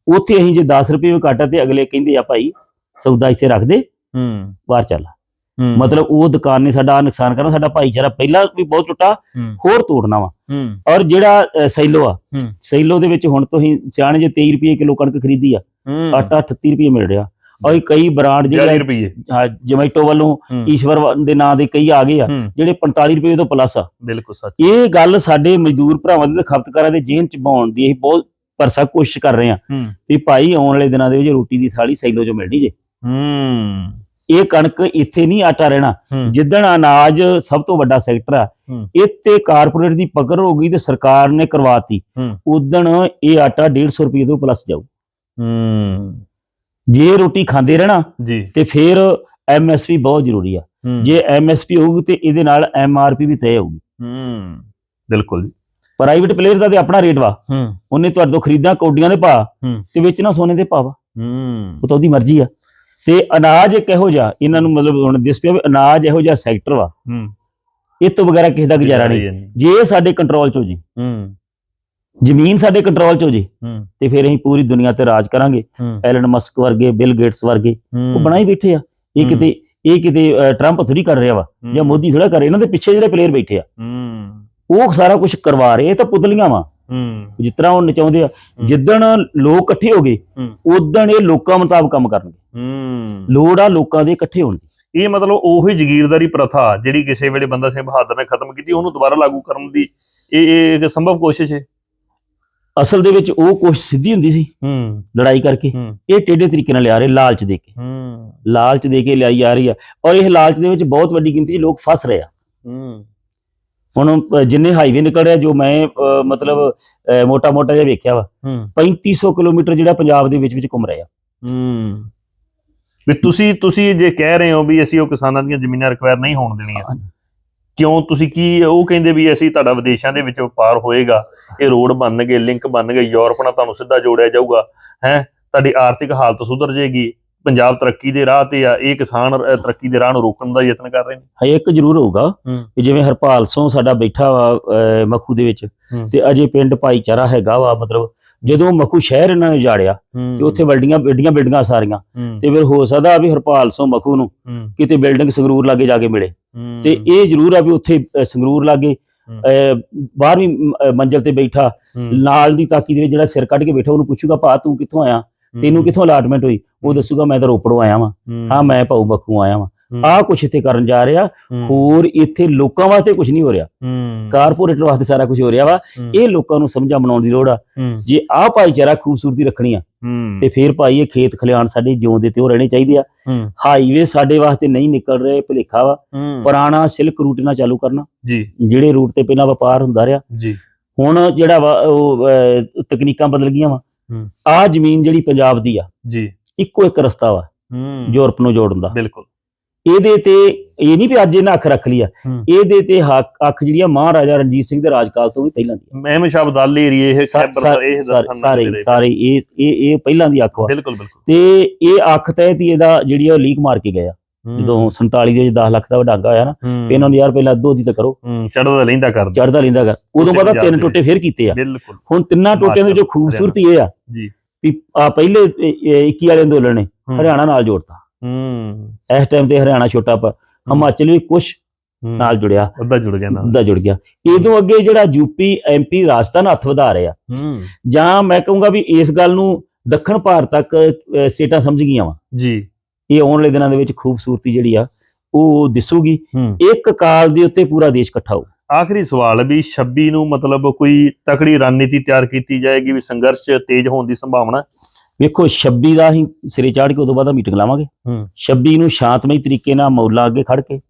ਉੱਥੇ ਅਸੀਂ ਜੇ 10 ਰੁਪਏ ਵੀ ਘੱਟ ਤੇ ਅਗਲੇ ਕਹਿੰਦੇ ਆ ਭਾਈ ਸੌਦਾ ਇੱਥੇ ਰੱਖ ਦੇ ਹੂੰ। ਬਾਹਰ ਚੱਲ। ਹੂੰ। ਮਤਲਬ ਉਹ ਦੁਕਾਨ ਨੇ ਸਾਡਾ ਨੁਕਸਾਨ ਕਰਨਾ ਸਾਡਾ ਭਾਈਚਾਰਾ ਪਹਿਲਾਂ ਵੀ ਬਹੁਤ ਟੁੱਟਾ ਹੂੰ। ਹੋਰ ਤੋੜਨਾ ਵਾ। ਹੂੰ। ਔਰ ਜਿਹੜਾ ਸੈਲੋ ਆ ਹੂੰ। ਸੈਲੋ ਦੇ ਵਿੱਚ ਹੁਣ ਤੁਸੀਂ ਸਿਆਣੇ ਜੇ 23 ਰੁਪਏ ਕਿਲੋ ਕਣਕ ਖਰੀਦੀ ਆ ਹੂੰ। ਆਟਾ 38 ਰੁਪਏ ਮਿਲ ਰਿਹਾ। ਔਰ ਕਈ ਬ੍ਰਾਂਡ 40 ਜਿਹੜੇ ਰੁਪਏ ਜਮੈਟੋ ਵੱਲੋਂ ਹੂੰ। ਈਸ਼ਵਰ ਦੇ ਨਾਂ ਦੇ ਕਈ ਆ ਗਏ ਆ ਹੂੰ। ਜਿਹੜੇ 45 ਰੁਪਏ ਤੋਂ ਪਲੱਸ ਆ। ਬਿਲਕੁਲ ਸੱਚ। ਇਹ ਗੱਲ ਸਾਡੇ ਮਜ਼ਦੂਰ ਭਰਾਵਾਂ ਦੇ ਖਪਤਕਾਰਾਂ ਦੇ ਜੇਨ ਚ ਪਾਉਣ ਦੀ ਅਸੀਂ ਬਹੁਤ ਭਰਸਕ ਕੋਸ਼ਿਸ਼ ਕਰ ਰਹੇ ਆ ਹੂੰ। ਵੀ ਭਾਈ ਆਉਣ ਵਾਲੇ ਦਿਨਾਂ ਦੇ ਵਿੱਚ ਰੋਟੀ ਦੀ ਥਾਲੀ ਸੈਲੋ ਚੋਂ ਮਿਲਣੀ ਜੇ। ਹੂੰ। ਇਹ ਕਣਕ ਇੱਥੇ ਨਹੀਂ ਆਟਾ ਰਹਿਣਾ। ਜਿੱਦਣ ਅਨਾਜ ਸਭ ਤੋਂ ਵੱਡਾ ਸੈਕਟਰ ਆ। ਇੱਥੇ ਕਾਰਪੋਰੇਟ ਦੀ ਪਕੜ ਹੋ ਗਈ ਤੇ ਸਰਕਾਰ ਨੇ ਕਰਵਾਤੀ। ਹੂੰ। ਉਦਣ ਇਹ ਆਟਾ 150 ਰੁਪਏ ਤੋਂ ਪਲੱਸ ਜਾਊ। ਹੂੰ। ਜੇ ਰੋਟੀ ਖਾਂਦੇ ਰਹਿਣਾ ਤੇ ਫਿਰ ਐਮਐਸਪੀ ਬਹੁਤ ਜ਼ਰੂਰੀ ਆ। ਜੇ ਐਮਐਸਪੀ ਹੋਊਗੀ ਤੇ ਇਹਦੇ ਨਾਲ ਐਮਆਰਪੀ ਵੀ ਤੈਅ ਹੋਊਗੀ। ਹੂੰ। ਬਿਲਕੁਲ ਜੀ। ਪ੍ਰਾਈਵੇਟ ਪਲੇਅਰ ਦਾ ਤੇ ਆਪਣਾ ਰੇਟ ਵਾ। ਹੂੰ। ਉਹਨੇ ਤੁਹਾਡੇ ਤੋਂ ਖਰੀਦਣਾ ਕੌਡੀਆਂ ਦੇ ਭਾਅ। ਤੇ ਵੇਚਣਾ ਸੋਨੇ ਦੇ ਭਾਅ ਵਾ। ਹੂੰ। ਉਹ ਤਾਂ ਉਹਦੀ ਮਰਜ਼ੀ ਆ। ਤੇ ਅਨਾਜ ਇੱਕ ਇਹੋ ਜਿਹਾ ਇਹਨਾਂ ਨੂੰ ਮਤਲਬ ਹੁਣ ਦਿਸ ਪਿਆ ਵੀ ਅਨਾਜ ਇਹੋ ਜਿਹਾ ਸੈਕਟਰ ਵਾ। ਹੂੰ। ਇਹ ਤੋਂ ਬਗੈਰਾ ਕਿਸੇ ਦਾ ਗੁਜ਼ਾਰਾ ਨਹੀਂ। ਜੇ ਇਹ ਸਾਡੇ ਕੰਟਰੋਲ ਚ ਹੋ ਜੇ। ਹੂੰ। ਜ਼ਮੀਨ ਸਾਡੇ ਕੰਟਰੋਲ ਚ ਹੋ। ਜੇ ਤੇ ਫਿਰ ਅਸੀਂ ਪੂਰੀ ਦੁਨੀਆ ਤੇ ਰਾਜ ਕਰਾਂਗੇ। ਐਲਨ ਮਸਕ ਵਰਗੇ ਬਿਲ ਗੇਟਸ ਵਰਗੇ ਉਹ ਹੂੰ। ਬਣਾ ਹੀ ਬੈਠੇ ਆ। ਇਹ। ਕਿਤੇ ਇਹ ਕਿਤੇ ਟਰੰਪ ਥੋੜੀ ਕਰ ਰਿਹਾ ਵਾ ਜਾਂ ਮੋਦੀ ਥੋੜਾ ਕਰ ਰਿਹਾ ਇਹਨਾਂ ਦੇ ਪਿੱਛੇ ਜਿਹੜੇ ਪਲੇਅਰ ਬੈਠੇ ਆ। ਹੂੰ। ਉਹ ਸਾਰਾ ਕੁਝ ਕਰਵਾ ਰਹੇ ਇਹ ਤਾਂ ਪੁਤਲੀਆਂ ਵਾ। ਹੂੰ। ਜਿਸ ਤਰ੍ਹਾਂ ਉਹ ਨਚਾਉਂਦੇ ਆ। ਜਿੱਦਣ ਲੋਕ ਇਕੱਠੇ ਹੋ ਗਏ ਹੂੰ। ਉਦਣ ਇਹ ਲੋਕਾਂ ਮੁਤਾਬਕ ਕੰਮ ਕਰਨਗੇ। ਹੂੰ। ਲੋੜ ਆ ਲੋਕਾਂ ਦੇ ਇਕੱਠੇ ਹੋਣ ਦੀ। ਇਹ ਮਤਲਬ ਉਹੀ ਜ਼ਗੀਰਦਾਰੀ ਪ੍ਰਥਾ ਜਿਹੜੀ ਕਿਸੇ ਵੇਲੇ ਬੰਦਾ ਸਿੰਘ ਬਹਾਦਰ ਨੇ ਖਤਮ ਕੀਤੀ ਉਹਨੂੰ ਦੁਬਾਰਾ ਲਾਗੂ ਕਰਨ ਦੀ ਇਹ ਇਹ ਇੱਕ ਸੰਭਵ ਕੋਸ਼ਿਸ਼ ਹੈ? ਅਸਲ ਦੇ ਵਿੱਚ ਉਹ ਕੋਸ਼ਿਸ਼ ਸਿੱਧੀ ਹੁੰਦੀ ਸੀ ਹੂੰ। ਲੜਾਈ ਕਰਕੇ। ਇਹ ਟੇਢੇ ਤਰੀਕੇ ਨਾਲ ਲਿਆ ਰਹੇ ਲਾਲਚ ਦੇ ਕੇ। ਹੂੰ। ਲਾਲਚ ਦੇ ਕੇ ਲਿਆਈ ਜਾ ਰਹੀ ਆ। ਔਰ ਇਹ ਲਾਲਚ ਦੇ ਵਿੱਚ ਬਹੁਤ ਵੱਡੀ ਗਿਣਤੀ 'ਚ ਲੋਕ ਫਸ ਰਹੇ ਆ। ਹੂੰ। ਹੁਣ ਜਿੰਨੇ ਹਾਈਵੇ ਨਿਕਲ ਰਿਹਾ ਜੋ ਮੈਂ ਮਤਲਬ ਮੋਟਾ ਮੋਟਾ ਜਿਹਾ ਵੇਖਿਆ ਵਾ ਹੂੰ। 3500 ਕਿਲੋਮੀਟਰ ਜਿਹੜਾ ਪੰਜਾਬ ਦੇ ਵਿੱਚ ਵਿੱਚ ਘੁੰਮ ਰਿਹਾ। ਹੂੰ। ਵੀ ਤੁਸੀਂ ਤੁਸੀਂ ਜੇ ਕਹਿ ਰਹੇ ਹੋ ਵੀ ਅਸੀਂ ਉਹ ਕਿਸਾਨਾਂ ਦੀਆਂ ਜ਼ਮੀਨਾਂ ਰਿਕਵਾਇਰ ਨਹੀਂ ਹੋਣ ਦੇਣੀਆਂ। ਕਿਉਂ ਤੁਸੀਂ ਕੀ ਉਹ ਕਹਿੰਦੇ ਵੀ ਅਸੀਂ ਤੁਹਾਡਾ ਵਿਦੇਸ਼ਾਂ ਦੇ ਵਿੱਚ ਵਪਾਰ ਹੋਏਗਾ ਇਹ ਰੋਡ ਬਣਨਗੇ ਲਿੰਕ ਬਣਨਗੇ ਯੂਰਪ ਨਾਲ ਤੁਹਾਨੂੰ ਸਿੱਧਾ ਜੋੜਿਆ ਜਾਊਗਾ ਹੈ? ਤੁਹਾਡੀ ਆਰਥਿਕ ਹਾਲਤ ਸੁਧਰ ਜਾਏਗੀ ਪੰਜਾਬ ਤਰੱਕੀ ਦੇ ਰਾਹ ਤੇ ਆ ਇਹ ਕਿਸਾਨ ਤਰੱਕੀ ਦੇ ਰਾਹ ਨੂੰ ਰੋਕਣ ਦਾ ਯਤਨ ਕਰ ਰਹੇ ਨੇ? ਹੈ ਇੱਕ ਜ਼ਰੂਰ ਹੋਊਗਾ। ਕਿ ਜਿਵੇਂ ਹਰਪਾਲ ਸੋਂ ਸਾਡਾ ਬੈਠਾ ਵਾ ਮੱਖੂ ਦੇ ਵਿੱਚ। ਤੇ ਅਜੇ ਪਿੰਡ ਭਾਈਚਾਰਾ ਹੈਗਾ ਵਾ ਮਤਲਬ ਜਦੋਂ ਮਖੂ ਸ਼ਹਿਰ ਇਹਨਾਂ ਨੇ ਉਜਾੜਿਆ ਤੇ ਉੱਥੇ ਬਿਲਡਿੰਗਾਂ ਬਿਲਡਿੰਗਾਂ ਬਿਲਡਿੰਗਾਂ ਸਾਰੀਆਂ ਤੇ ਫਿਰ ਹੋ ਸਕਦਾ ਵੀ ਹਰਪਾਲ ਸਿੰਘ ਮਖੂ ਨੂੰ ਕਿਤੇ ਬਿਲਡਿੰਗ ਸੰਗਰੂਰ ਲਾਗੇ ਜਾ ਕੇ ਮਿਲੇ। ਤੇ ਇਹ ਜ਼ਰੂਰ ਆ ਵੀ ਉੱਥੇ ਸੰਗਰੂਰ ਲਾਗੇ ਅ, ਬਾਹਰਵੀਂ ਮ- ਅ, ਮੰਜ਼ਲ ਤੇ ਬੈਠਾ ਨਾਲ ਦੀ ਤਾਕੀ ਦੇ ਜਿਹੜਾ ਸਿਰ ਕੱਢ ਕੇ ਬੈਠਾ ਉਹਨੂੰ ਪੁੱਛੂਗਾ ਭਾ ਤੂੰ ਕਿੱਥੋਂ ਆਇਆ? ਤੈਨੂੰ ਕਿੱਥੋਂ ਅਲਾਟਮੈਂਟ ਹੋਈ? ਉਹ ਦੱਸੂਗਾ ਮੈਂ ਤਾਂ ਰੋਪੜੋਂ ਆਇਆ ਵਾਂ। ਹਾਂ। ਮੈਂ ਭਾਊ ਮਖੂ ਆਇਆ ਵਾਂ। ਆਹ ਕੁਛ ਇੱਥੇ ਕਰਨ ਜਾ ਰਿਹਾ। ਹੋਰ ਇੱਥੇ ਲੋਕਾਂ ਵਾਸਤੇ ਕੁਝ ਨਹੀਂ ਹੋ ਰਿਹਾ। ਕਾਰਪੋਰੇਟਰ ਵਾਸਤੇ ਸਾਰਾ ਕੁਝ ਹੋ ਰਿਹਾ ਵਾ। ਇਹ ਲੋਕਾਂ ਨੂੰ ਸਮਝਾ ਬਣਾਉਣ ਦੀ ਲੋੜ ਆ। ਜੇ ਆਹ ਭਾਈਚਾਰਾ ਖੂਬਸੂਰਤੀ ਰੱਖਣੀ ਆ ਤੇ ਫਿਰ ਭਾਈ ਇਹ ਖੇਤ ਖਲਿਆਣ ਸਾਡੇ ਜਿਉਂਦੇ ਤੇ ਉਹ ਰਹਿਣੇ ਚਾਹੀਦੇ ਆ। ਹਾਈਵੇ ਸਾਡੇ ਵਾਸਤੇ ਨਹੀਂ ਨਿਕਲ ਰਹੇ ਭੁਲੇਖਾ ਵਾ। ਪੁਰਾਣਾ ਸਿਲਕ ਰੂਟ ਨਾਲ ਚਾਲੂ ਕਰਨਾ। ਜੀ। ਜਿਹੜੇ ਰੂਟ ਤੇ ਪਹਿਲਾਂ ਵਪਾਰ ਹੁੰਦਾ ਰਿਹਾ। ਜੀ। ਹੁਣ ਜਿਹੜਾ ਉਹ ਤਕਨੀਕਾਂ ਬਦਲ ਗਈਆਂ ਵਾ। ਆਹ ਜ਼ਮੀਨ ਜਿਹੜੀ ਪੰਜਾਬ ਦੀ ਆ ਜੀ। ਇੱਕੋ ਇੱਕ ਰਸਤਾ ਵਾ ਯੂਰਪ ਨੂੰ ਜੋੜਨ ਦਾ। ਬਿਲਕੁਲ। ਇਹਦੇ ਤੇ ਇਹ ਨਹੀਂ ਵੀ ਅੱਜ ਇਹਨਾਂ ਅੱਖ ਰੱਖ ਲਈ ਆ। ਇਹਦੇ ਤੇ ਅੱਖ ਜਿਹੜੀ ਆ ਮਹਾਰਾਜਾ ਰਣਜੀਤ ਸਿੰਘ ਦੇ ਰਾਜਕਾਲ ਤੋਂ ਵੀ ਪਹਿਲਾਂ ਦੀ ਆ। ਮਹਿਮ ਸ਼ਬਦਾਲ ਏਰੀਏ ਇਹ ਖੈਬਰ ਇਹ ਸਾਰੇ ਇਹ ਇਹ ਇਹ ਪਹਿਲਾਂ ਦੀ ਅੱਖ ਵਾ। ਬਿਲਕੁਲ ਬਿਲਕੁਲ। ਤੇ ਇਹ ਅੱਖ ਤਹਿਤ ਹੀ ਇਹਦਾ ਜਿਹੜੀ ਆ ਉਹ ਲੀਕ ਮਾਰ ਕੇ ਗਏ ਆ। ਜਦੋਂ 47 ਦੇ ਵਿੱਚ 10 ਲੱਖ ਦਾ ਵਡਾਂਗਾ ਹੋਇਆ ਨਾ ਇਹਨਾਂ ਨੂੰ ਯਾਰ ਪਹਿਲਾਂ ਅੱਧੋ ਦੀ ਤਾਂ ਕਰੋ। ਚੜਦਾ ਲੈਂਦਾ ਕਰ ਚੜਦਾ ਲੈਂਦਾ ਕਰ। ਉਦੋਂ ਬਾਅਦ ਤਿੰਨ ਟੋਟੇ ਫੇਰ ਕੀਤੇ ਆ। ਹੁਣ ਤਿੰਨਾਂ ਟੋਟਿਆਂ ਦੇ ਜੋ ਖੂਬਸੂਰਤੀ ਇਹ ਆ ਜੀ। ਵੀ ਆ ਪਹਿਲੇ ਇਹ- ਇਹ 21 ਵਾਲੇ ਅੰਦੋਲਨ ਨੇ। ਹਰਿਆਣਾ ਨਾਲ ਜੋੜਤਾ। ਹੂੰ। ਇਸ ਟਾਈਮ ਤੇ ਹਰਿਆਣਾ ਛੋਟਾ ਪ ਹਿਮਾਚਲ ਵੀ ਕੁਛ ਨਾਲ ਜੁੜਿਆ। ਅੱਧਾ ਜੁੜ ਗਿਆ ਨਾਲ। ਦਾ ਜੁੜ ਗਿਆ। ਇਦੋਂ ਅੱਗੇ ਜਿਹੜਾ ਯੂਪੀ ਐਮਪੀ ਰਾਜਸਥਾਨ ਹੱਥ ਵਧਾ ਰਹੇ। ਜਾਂ ਮੈਂ ਕਹੂੰਗਾ ਵੀ ਇਸ ਗੱਲ ਨੂੰ ਦੱਖਣ ਭਾਰਤ ਤੱਕ ਸਟੇਟਾਂ ਸਮਝ ਗਈਆਂ ਵਾ। ਜੀ। ਇਹ ਆਉਣ ਵਾਲੇ ਦਿਨਾਂ ਦੇ ਵਿੱਚ ਖੂਬਸੂਰਤੀ ਜਿਹੜੀ ਆ ਉਹ ਦਿਸੂਗੀ। ਇੱਕ ਕਾਲ ਦੇ ਉੱਤੇ ਪੂਰਾ ਦੇਸ਼ ਇਕੱਠਾ ਹੋ ਆਖਰੀ ਸਵਾਲ ਵੀ 26 ਨੂੰ ਮਤਲਬ ਕੋਈ ਤਕੜੀ ਰਣਨੀਤੀ ਤਿਆਰ ਕੀਤੀ ਜਾਏਗੀ ਵੀ ਸੰਘਰਸ਼ ਤੇਜ਼ ਹੋਣ ਦੀ ਸੰਭਾਵਨਾ? ਵੇਖੋ 26 ਦਾ ਹੀ ਸਿਰੇ ਚਾੜ ਕੇ ਉਦੋਂ ਬਾਅਦ ਮੀਟਿੰਗ ਲਾਵਾਂਗੇ। ਹੂੰ। 26 ਨੂੰ ਸ਼ਾਂਤਮਈ ਤਰੀਕੇ ਨਾਲ ਮੌਲਾ ਅੱਗੇ ਖੜ ਕੇ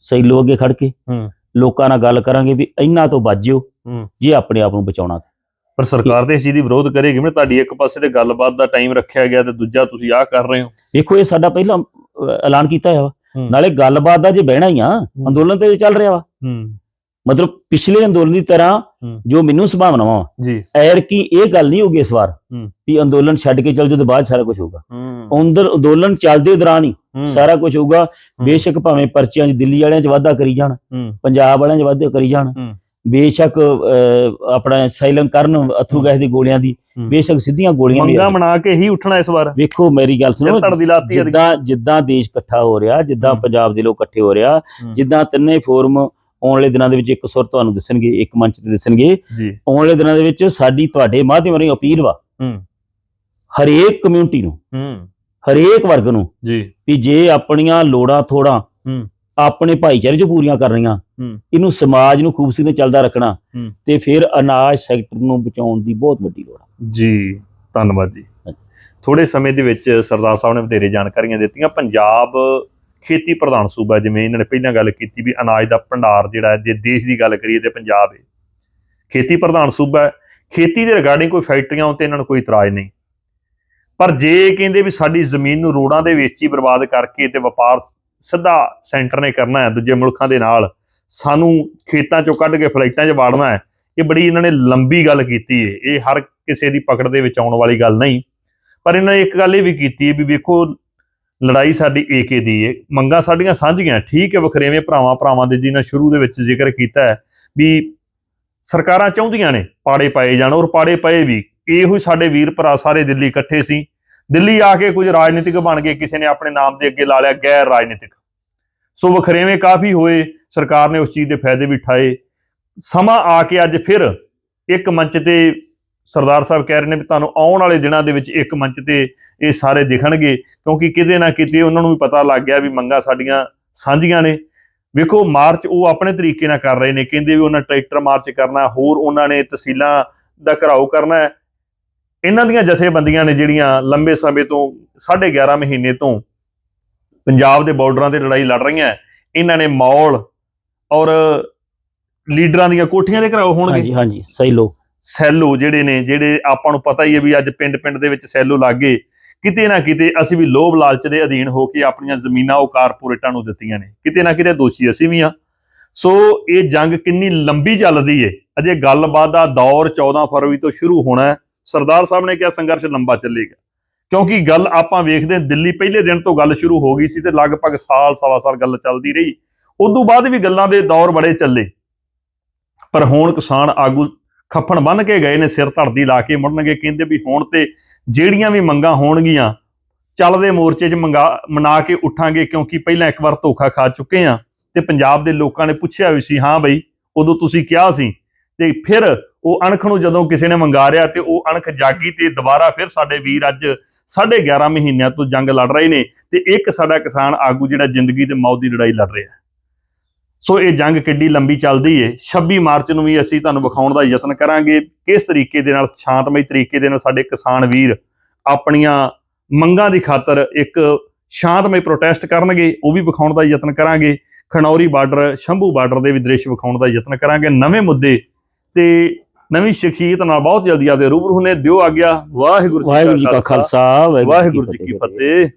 ਸੈਲੋ ਅੱਗੇ ਖੜ ਕੇ ਲੋਕਾਂ ਨਾਲ ਗੱਲ ਕਰਾਂਗੇ ਵੀ ਇਹਨਾਂ ਤੋਂ ਬਾਜਿਓ ਜੇ ਆਪਣੇ ਆਪ ਨੂੰ ਬਚਾਉਣਾ ਪਰ ਸਰਕਾਰ ਤੇ ਇਸ ਚੀਜ਼ ਦੀ ਵਿਰੋਧ ਕਰੇਗੀ ਮੈਂ ਤੁਹਾਡੀ ਇੱਕ ਪਾਸੇ ਤੇ ਗੱਲਬਾਤ ਦਾ ਟਾਈਮ ਰੱਖਿਆ ਗਿਆ ਤੇ ਦੂਜਾ ਤੁਸੀਂ ਆਹ ਕਰ ਰਹੇ ਹੋ। ਵੇਖੋ ਇਹ ਸਾਡਾ ਪਹਿਲਾਂ ਐਲਾਨ ਕੀਤਾ ਹੋਇਆ। ਨਾਲੇ ਗੱਲਬਾਤ ਦਾ ਜੇ ਬਹਿਣਾ ਹੀ ਆ ਅੰਦੋਲਨ ਤੇ ਚੱਲ ਰਿਹਾ ਵਾ। ਹੂੰ। ਮਤਲਬ ਪਿਛਲੇ ਅੰਦੋਲਨ ਦੀ ਤਰ੍ਹਾਂ। ਜੋ ਮੈਨੂੰ ਸੰਭਾਵਨਾਵਾਂ ਵਾ ਜੀ। ਐਰ ਕੀ ਇਹ ਗੱਲ ਨਹੀਂ ਹੋਗੀ ਇਸ ਵਾਰ। ਵੀ ਅੰਦੋਲਨ ਛੱਡ ਕੇ ਚੱਲ ਜੋ ਤੇ ਬਾਅਦ ਸਾਰਾ ਕੁਝ ਹੋਊਗਾ। ਅੰਦਰ ਅੰਦੋਲਨ ਚੱਲਦੇ ਦੌਰਾਨ ਹੀ ਸਾਰਾ ਕੁਝ ਹੋਊਗਾ। ਬੇਸ਼ੱਕ ਭਾਵੇਂ ਪਰਚੀਆਂ 'ਚ ਦਿੱਲੀ ਵਾਲਿਆਂ 'ਚ ਵਾਧਾ ਕਰੀ ਜਾਣ ਪੰਜਾਬ ਵਾਲਿਆਂ 'ਚ ਵਾਧਾ ਕਰੀ ਜਾਣ। ਬੇਸ਼ੱਕ ਆਪਣਾ ਸਾਇਲੈਂਟ ਕਰਨ ਅਥਰੂ। ਗੈਸ ਦੀ ਗੋਲੀਆਂ ਦੀ। ਬੇਸ਼ੱਕ ਸਿੱਧੀਆਂ ਗੋਲੀਆਂ ਮੰਗਾ। ਬਣਾ ਕੇ ਹੀ ਉੱਠਣਾ ਇਸ ਵਾਰ ਵੇਖੋ ਮੇਰੀ ਗੱਲ ਸੁਣੋ। ਜਿੱਦਾਂ ਜਿੱਦਾਂ ਦੇਸ਼ ਇਕੱਠਾ ਹੋ ਰਿਹਾ ਜਿੱਦਾਂ। ਪੰਜਾਬ ਦੇ ਲੋਕ ਇਕੱਠੇ ਹੋ ਰਿਹਾ। ਜਿੱਦਾਂ ਤਿੰਨੇ ਫੋਰਮ ਆਉਣ ਵਾਲੇ ਦਿਨਾਂ ਦੇ ਵਿੱਚ ਇੱਕ ਸੁਰ ਤੁਹਾਨੂੰ ਦੱਸਣਗੇ ਇੱਕ ਮੰਚ ਤੇ ਦੱਸਣਗੇ ਆਉਣ ਵਾਲੇ ਦਿਨਾਂ ਦੇ ਵਿੱਚ ਸਾਡੀ ਤੁਹਾਡੇ ਮਾਧਿਅਮ ਰਾਹੀਂ ਅਪੀਲ ਵਾ ਹਰੇਕ ਕਮਿਊਨਿਟੀ ਨੂੰ ਹਰੇਕ ਵਰਗ ਨੂੰ ਜੀ ਵੀ ਜੇ ਆਪਣੀਆਂ ਲੋੜਾਂ ਥੋੜਾਂ। ਆਪਣੇ ਭਾਈਚਾਰੇ 'ਚ ਪੂਰੀਆਂ ਕਰਨੀਆਂ ਹੂੰ। ਇਹਨੂੰ ਸਮਾਜ ਨੂੰ ਖੂਬਸੂਰਤੀ ਚੱਲਦਾ ਰੱਖਣਾ ਹੂੰ। ਤੇ ਫਿਰ ਅਨਾਜ ਸੈਕਟਰ ਨੂੰ ਬਚਾਉਣ ਦੀ ਬਹੁਤ ਵੱਡੀ ਲੋੜ ਆ। ਜੀ ਧੰਨਵਾਦ ਜੀ। ਥੋੜੇ ਸਮੇਂ ਦੇ ਵਿੱਚ ਸਰਦਾਰ ਸਾਹਿਬ ਨੇ ਵਧੇਰੇ ਜਾਣਕਾਰੀਆਂ ਦਿੱਤੀਆਂ। ਪੰਜਾਬ ਖੇਤੀ ਪ੍ਰਧਾਨ ਸੂਬਾ ਹੈ, ਜਿਵੇਂ ਇਹਨਾਂ ਨੇ ਪਹਿਲਾਂ ਗੱਲ ਕੀਤੀ ਵੀ ਅਨਾਜ ਦਾ ਭੰਡਾਰ ਜਿਹੜਾ ਹੈ ਜੇ ਦੇਸ਼ ਦੀ ਗੱਲ ਕਰੀਏ ਤੇ ਪੰਜਾਬ ਹੈ। ਖੇਤੀ ਪ੍ਰਧਾਨ ਸੂਬਾ ਹੈ। ਖੇਤੀ ਦੇ ਰਿਗਾਰਡਿੰਗ ਕੋਈ ਫੈਕਟਰੀਆਂ ਉੱਤੇ ਇਹਨਾਂ ਨੂੰ ਕੋਈ ਇਤਰਾਜ਼ ਨਹੀਂ। ਪਰ ਜੇ ਕਹਿੰਦੇ ਵੀ ਸਾਡੀ ਜ਼ਮੀਨ ਨੂੰ ਰੋੜਾਂ ਦੇ ਵਿੱਚ ਹੀ ਬਰਬਾਦ ਕਰਕੇ ਤੇ ਵਪਾਰ ਸਿੱਧਾ ਸੈਂਟਰ ਨੇ ਕਰਨਾ ਹੈ ਦੂਜੇ ਮੁਲਕਾਂ ਦੇ ਨਾਲ। ਸਾਨੂੰ ਖੇਤਾਂ ਚੋਂ ਕੱਢ ਕੇ ਫਲਾਈਟਾਂ 'ਚ ਵਾੜਨਾ ਹੈ। ਇਹ ਬੜੀ ਇਹਨਾਂ ਨੇ ਲੰਬੀ ਗੱਲ ਕੀਤੀ ਹੈ ਇਹ ਹਰ ਕਿਸੇ ਦੀ ਪਕੜ ਦੇ ਵਿੱਚ ਆਉਣ ਵਾਲੀ ਗੱਲ ਨਹੀਂ। ਪਰ ਇਹਨਾਂ ਨੇ ਇੱਕ ਗੱਲ ਇਹ ਵੀ ਕੀਤੀ ਹੈ ਵੀ ਵੇਖੋ, ਲੜਾਈ ਸਾਡੀ ਏਕੇ ਦੀ ਏ। ਮੰਗਾਂ ਸਾਡੀਆਂ ਸਾਂਝੀਆਂ ਠੀਕ ਹੈ, ਵਖਰੇਵੇਂ ਭਰਾਵਾਂ ਭਰਾਵਾਂ ਦੇ ਜਿਹਨਾਂ ਸ਼ੁਰੂ ਦੇ ਵਿੱਚ ਜ਼ਿਕਰ ਕੀਤਾ ਹੈ ਵੀ ਸਰਕਾਰਾਂ ਚਾਹੁੰਦੀਆਂ ਨੇ ਪਾੜੇ ਪਾਏ ਜਾਣ ਔਰ ਪਾੜੇ ਪਏ ਵੀ। ਇਹੋ ਹੀ ਸਾਡੇ ਵੀਰ ਭਰਾ ਸਾਰੇ ਦਿੱਲੀ ਇਕੱਠੇ ਸੀ। ਦਿੱਲੀ ਆ ਕੇ ਕੁਝ ਰਾਜਨੀਤਿਕ ਬਣ ਗਏ ਕਿਸੇ ਨੇ ਆਪਣੇ ਨਾਮ ਦੇ ਅੱਗੇ ਲਾ ਲਿਆ ਗੈਰ ਰਾਜਨੀਤਿਕ। ਸੋ ਵਖਰੇਵੇਂ ਕਾਫੀ ਹੋਏ, ਸਰਕਾਰ ਨੇ ਉਸ ਚੀਜ਼ ਦੇ ਫਾਇਦੇ ਵੀ ਉਠਾਏ। ਸਮਾਂ ਆ ਕੇ ਅੱਜ ਫਿਰ ਇੱਕ ਮੰਚ ਤੇ ਸਰਦਾਰ ਸਾਹਿਬ ਕਹਿ ਰਹੇ ਨੇ ਵੀ ਤੁਹਾਨੂੰ ਆਉਣ ਵਾਲੇ ਦਿਨਾਂ ਦੇ ਵਿੱਚ ਇੱਕ ਮੰਚ ਤੇ ਇਹ ਸਾਰੇ ਦਿਖਣਗੇ, ਕਿਉਂਕਿ ਕਿਤੇ ਨਾ ਕਿਤੇ ਉਹਨਾਂ ਨੂੰ ਵੀ ਪਤਾ ਲੱਗ ਗਿਆ ਵੀ ਮੰਗਾਂ ਸਾਡੀਆਂ ਸਾਂਝੀਆਂ ਨੇ। ਵੇਖੋ, ਮਾਰਚ ਉਹ ਆਪਣੇ ਤਰੀਕੇ ਨਾਲ ਕਰ ਰਹੇ ਨੇ, ਕਹਿੰਦੇ ਵੀ ਉਹਨਾਂ ਟਰੈਕਟਰ ਮਾਰਚ ਕਰਨਾ, ਹੋਰ ਉਹਨਾਂ ਨੇ ਤਹਿਸੀਲਾਂ ਦਾ ਘਰਾਓ ਕਰਨਾ ਇਹਨਾਂ ਦੀਆਂ ਜਥੇਬੰਦੀਆਂ ਨੇ ਜਿਹੜੀਆਂ ਲੰਬੇ ਸਮੇਂ ਤੋਂ 11.5 ਮਹੀਨੇ ਤੋਂ ਪੰਜਾਬ ਦੇ ਬਾਰਡਰਾਂ ਤੇ ਲੜਾਈ ਲੜ ਰਹੀਆਂ ਇਹਨਾਂ ਨੇ ਮੌਲ ਔਰ ਲੀਡਰਾਂ ਦੀਆਂ ਕੋਠੀਆਂ ਦੇ ਘਰਾਓ ਹੋਣਗੇ। ਹਾਂਜੀ ਹਾਂਜੀ ਸਹੀ ਲੋ ਸੈਲੋ ਜਿਹੜੇ ਨੇ ਜਿਹੜੇ ਆਪਾਂ ਨੂੰ ਪਤਾ ਹੀ ਹੈ ਵੀ ਅੱਜ ਪਿੰਡ-ਪਿੰਡ ਦੇ ਵਿੱਚ ਸੈਲੋ ਲੱਗੇ ਕਿਤੇ ਨਾ ਕਿਤੇ ਅਸੀਂ ਵੀ ਲੋਭ ਲਾਲਚ ਦੇ ਅਧੀਨ ਹੋ ਕੇ ਆਪਣੀਆਂ ਜ਼ਮੀਨਾਂ ਉਹ ਕਾਰਪੋਰੇਟਾਂ ਨੂੰ ਦਿੱਤੀਆਂ ਨੇ। ਕਿਤੇ ਨਾ ਕਿਤੇ ਦੋਸ਼ੀ ਅਸੀਂ ਵੀ ਆ ਸੋ ਇਹ ਜੰਗ ਕਿੰਨੀ ਲੰਬੀ ਚੱਲਦੀ ਏ। ਅਜੇ ਗੱਲਬਾਤ ਦਾ ਦੌਰ 14 ਫਰਵਰੀ ਤੋਂ ਸ਼ੁਰੂ ਹੋਣਾ ਹੈ। ਸਰਦਾਰ ਸਾਹਿਬ ਨੇ ਕਿਹਾ ਸੰਘਰਸ਼ ਲੰਬਾ ਚੱਲੇਗਾ। ਕਿਉਂਕਿ ਗੱਲ ਆਪਾਂ ਵੇਖਦੇ ਹਾਂ, ਦਿੱਲੀ ਪਹਿਲੇ ਦਿਨ ਤੋਂ ਗੱਲ ਸ਼ੁਰੂ ਹੋ ਗਈ ਸੀ ਤੇ ਲਗਭਗ ਸਾਲ ਸਵਾ ਸਾਲ ਗੱਲ ਚੱਲਦੀ ਰਹੀ। ਉਦੋਂ ਬਾਅਦ ਵੀ ਗੱਲਾਂ ਦੇ ਦੌਰ ਬੜੇ ਚੱਲੇ। ਪਰ ਹੁਣ ਕਿਸਾਨ ਆਗੂ ਖੱਫਣ ਬੰਨ ਕੇ ਗਏ ਨੇ ਸਿਰ ਧੜਦੀ ਲਾ ਕੇ ਮੁੜਨਗੇ ਕਹਿੰਦੇ ਵੀ ਹੁਣ ਤੇ ਜਿਹੜੀਆਂ ਵੀ ਮੰਗਾਂ ਹੋਣਗੀਆਂ ਚੱਲਦੇ ਮੋਰਚੇ 'ਚ ਮੰਗਾ ਮਨਾ ਕੇ ਉਠਾਂਗੇ ਕਿਉਂਕਿ ਪਹਿਲਾਂ ਇੱਕ ਵਾਰ ਧੋਖਾ ਖਾ ਚੁੱਕੇ ਆ ਤੇ ਪੰਜਾਬ ਦੇ ਲੋਕਾਂ ਨੇ ਪੁੱਛਿਆ ਵੀ ਸੀ ਹਾਂ ਬਈ ਉਦੋਂ ਤੁਸੀਂ ਕਿਹਾ ਸੀ। ਤੇ ਫਿਰ ਉਹ ਅਣਖ ਨੂੰ ਜਦੋਂ ਕਿਸੇ ਨੇ ਮੰਗਾਰਿਆ ਤੇ ਉਹ ਅਣਖ ਜਾਗੀ ਤੇ ਦੁਬਾਰਾ ਫਿਰ ਸਾਡੇ ਵੀਰ ਅੱਜ 11.5 ਮਹੀਨਿਆਂ ਤੋਂ ਜੰਗ ਲੜ ਰਹੇ ਨੇ ਤੇ ਇੱਕ ਸਾਡਾ ਕਿਸਾਨ ਆਗੂ ਜਿਹੜਾ ਜ਼ਿੰਦਗੀ ਤੇ ਮੌਤ ਦੀ ਲੜਾਈ ਲੜ ਰਿਹਾ। ਸੋ ਇਹ ਜੰਗ ਕਿੱਡੀ ਲੰਬੀ ਚੱਲਦੀ ਏ। 26 ਮਾਰਚ ਨੂੰ ਵੀ ਅਸੀਂ ਤੁਹਾਨੂੰ ਵਿਖਾਉਣ ਦਾ ਯਤਨ ਕਰਾਂਗੇ ਕਿਸ ਤਰੀਕੇ ਦੇ ਨਾਲ ਸ਼ਾਂਤਮਈ ਤਰੀਕੇ ਦੇ ਨਾਲ ਸਾਡੇ ਕਿਸਾਨ ਵੀਰ ਆਪਣੀਆਂ ਮੰਗਾਂ ਦੀ ਖਾਤਰ ਇੱਕ ਸ਼ਾਂਤਮਈ ਪ੍ਰੋਟੈਸਟ ਕਰਨਗੇ, ਉਹ ਵੀ ਵਿਖਾਉਣ ਦਾ ਯਤਨ ਕਰਾਂਗੇ। ਖਣੌਰੀ ਬਾਰਡਰ, ਸ਼ੰਭੂ ਬਾਰਡਰ ਦੇ ਵੀ ਦ੍ਰਿਸ਼ ਵਿਖਾਉਣ ਦਾ ਯਤਨ ਕਰਾਂਗੇ। ਨਵੇਂ ਮੁੱਦੇ ਤੇ ਨਵੀਂ ਸ਼ਖਸੀਅਤ ਨਾਲ ਬਹੁਤ ਜਲਦੀ ਆਪਦੇ ਰੂਬਰੂ ਨੇ ਦਿਓ ਆ ਗਿਆ ਵਾਹਿਗੁਰੂ ਵਾਹਿਗੁਰੂ ਜੀ ਕਾ ਖਾਲਸਾ ਵਾਹਿਗੁਰੂ ਜੀ ਕੀ ਫਤਿਹ।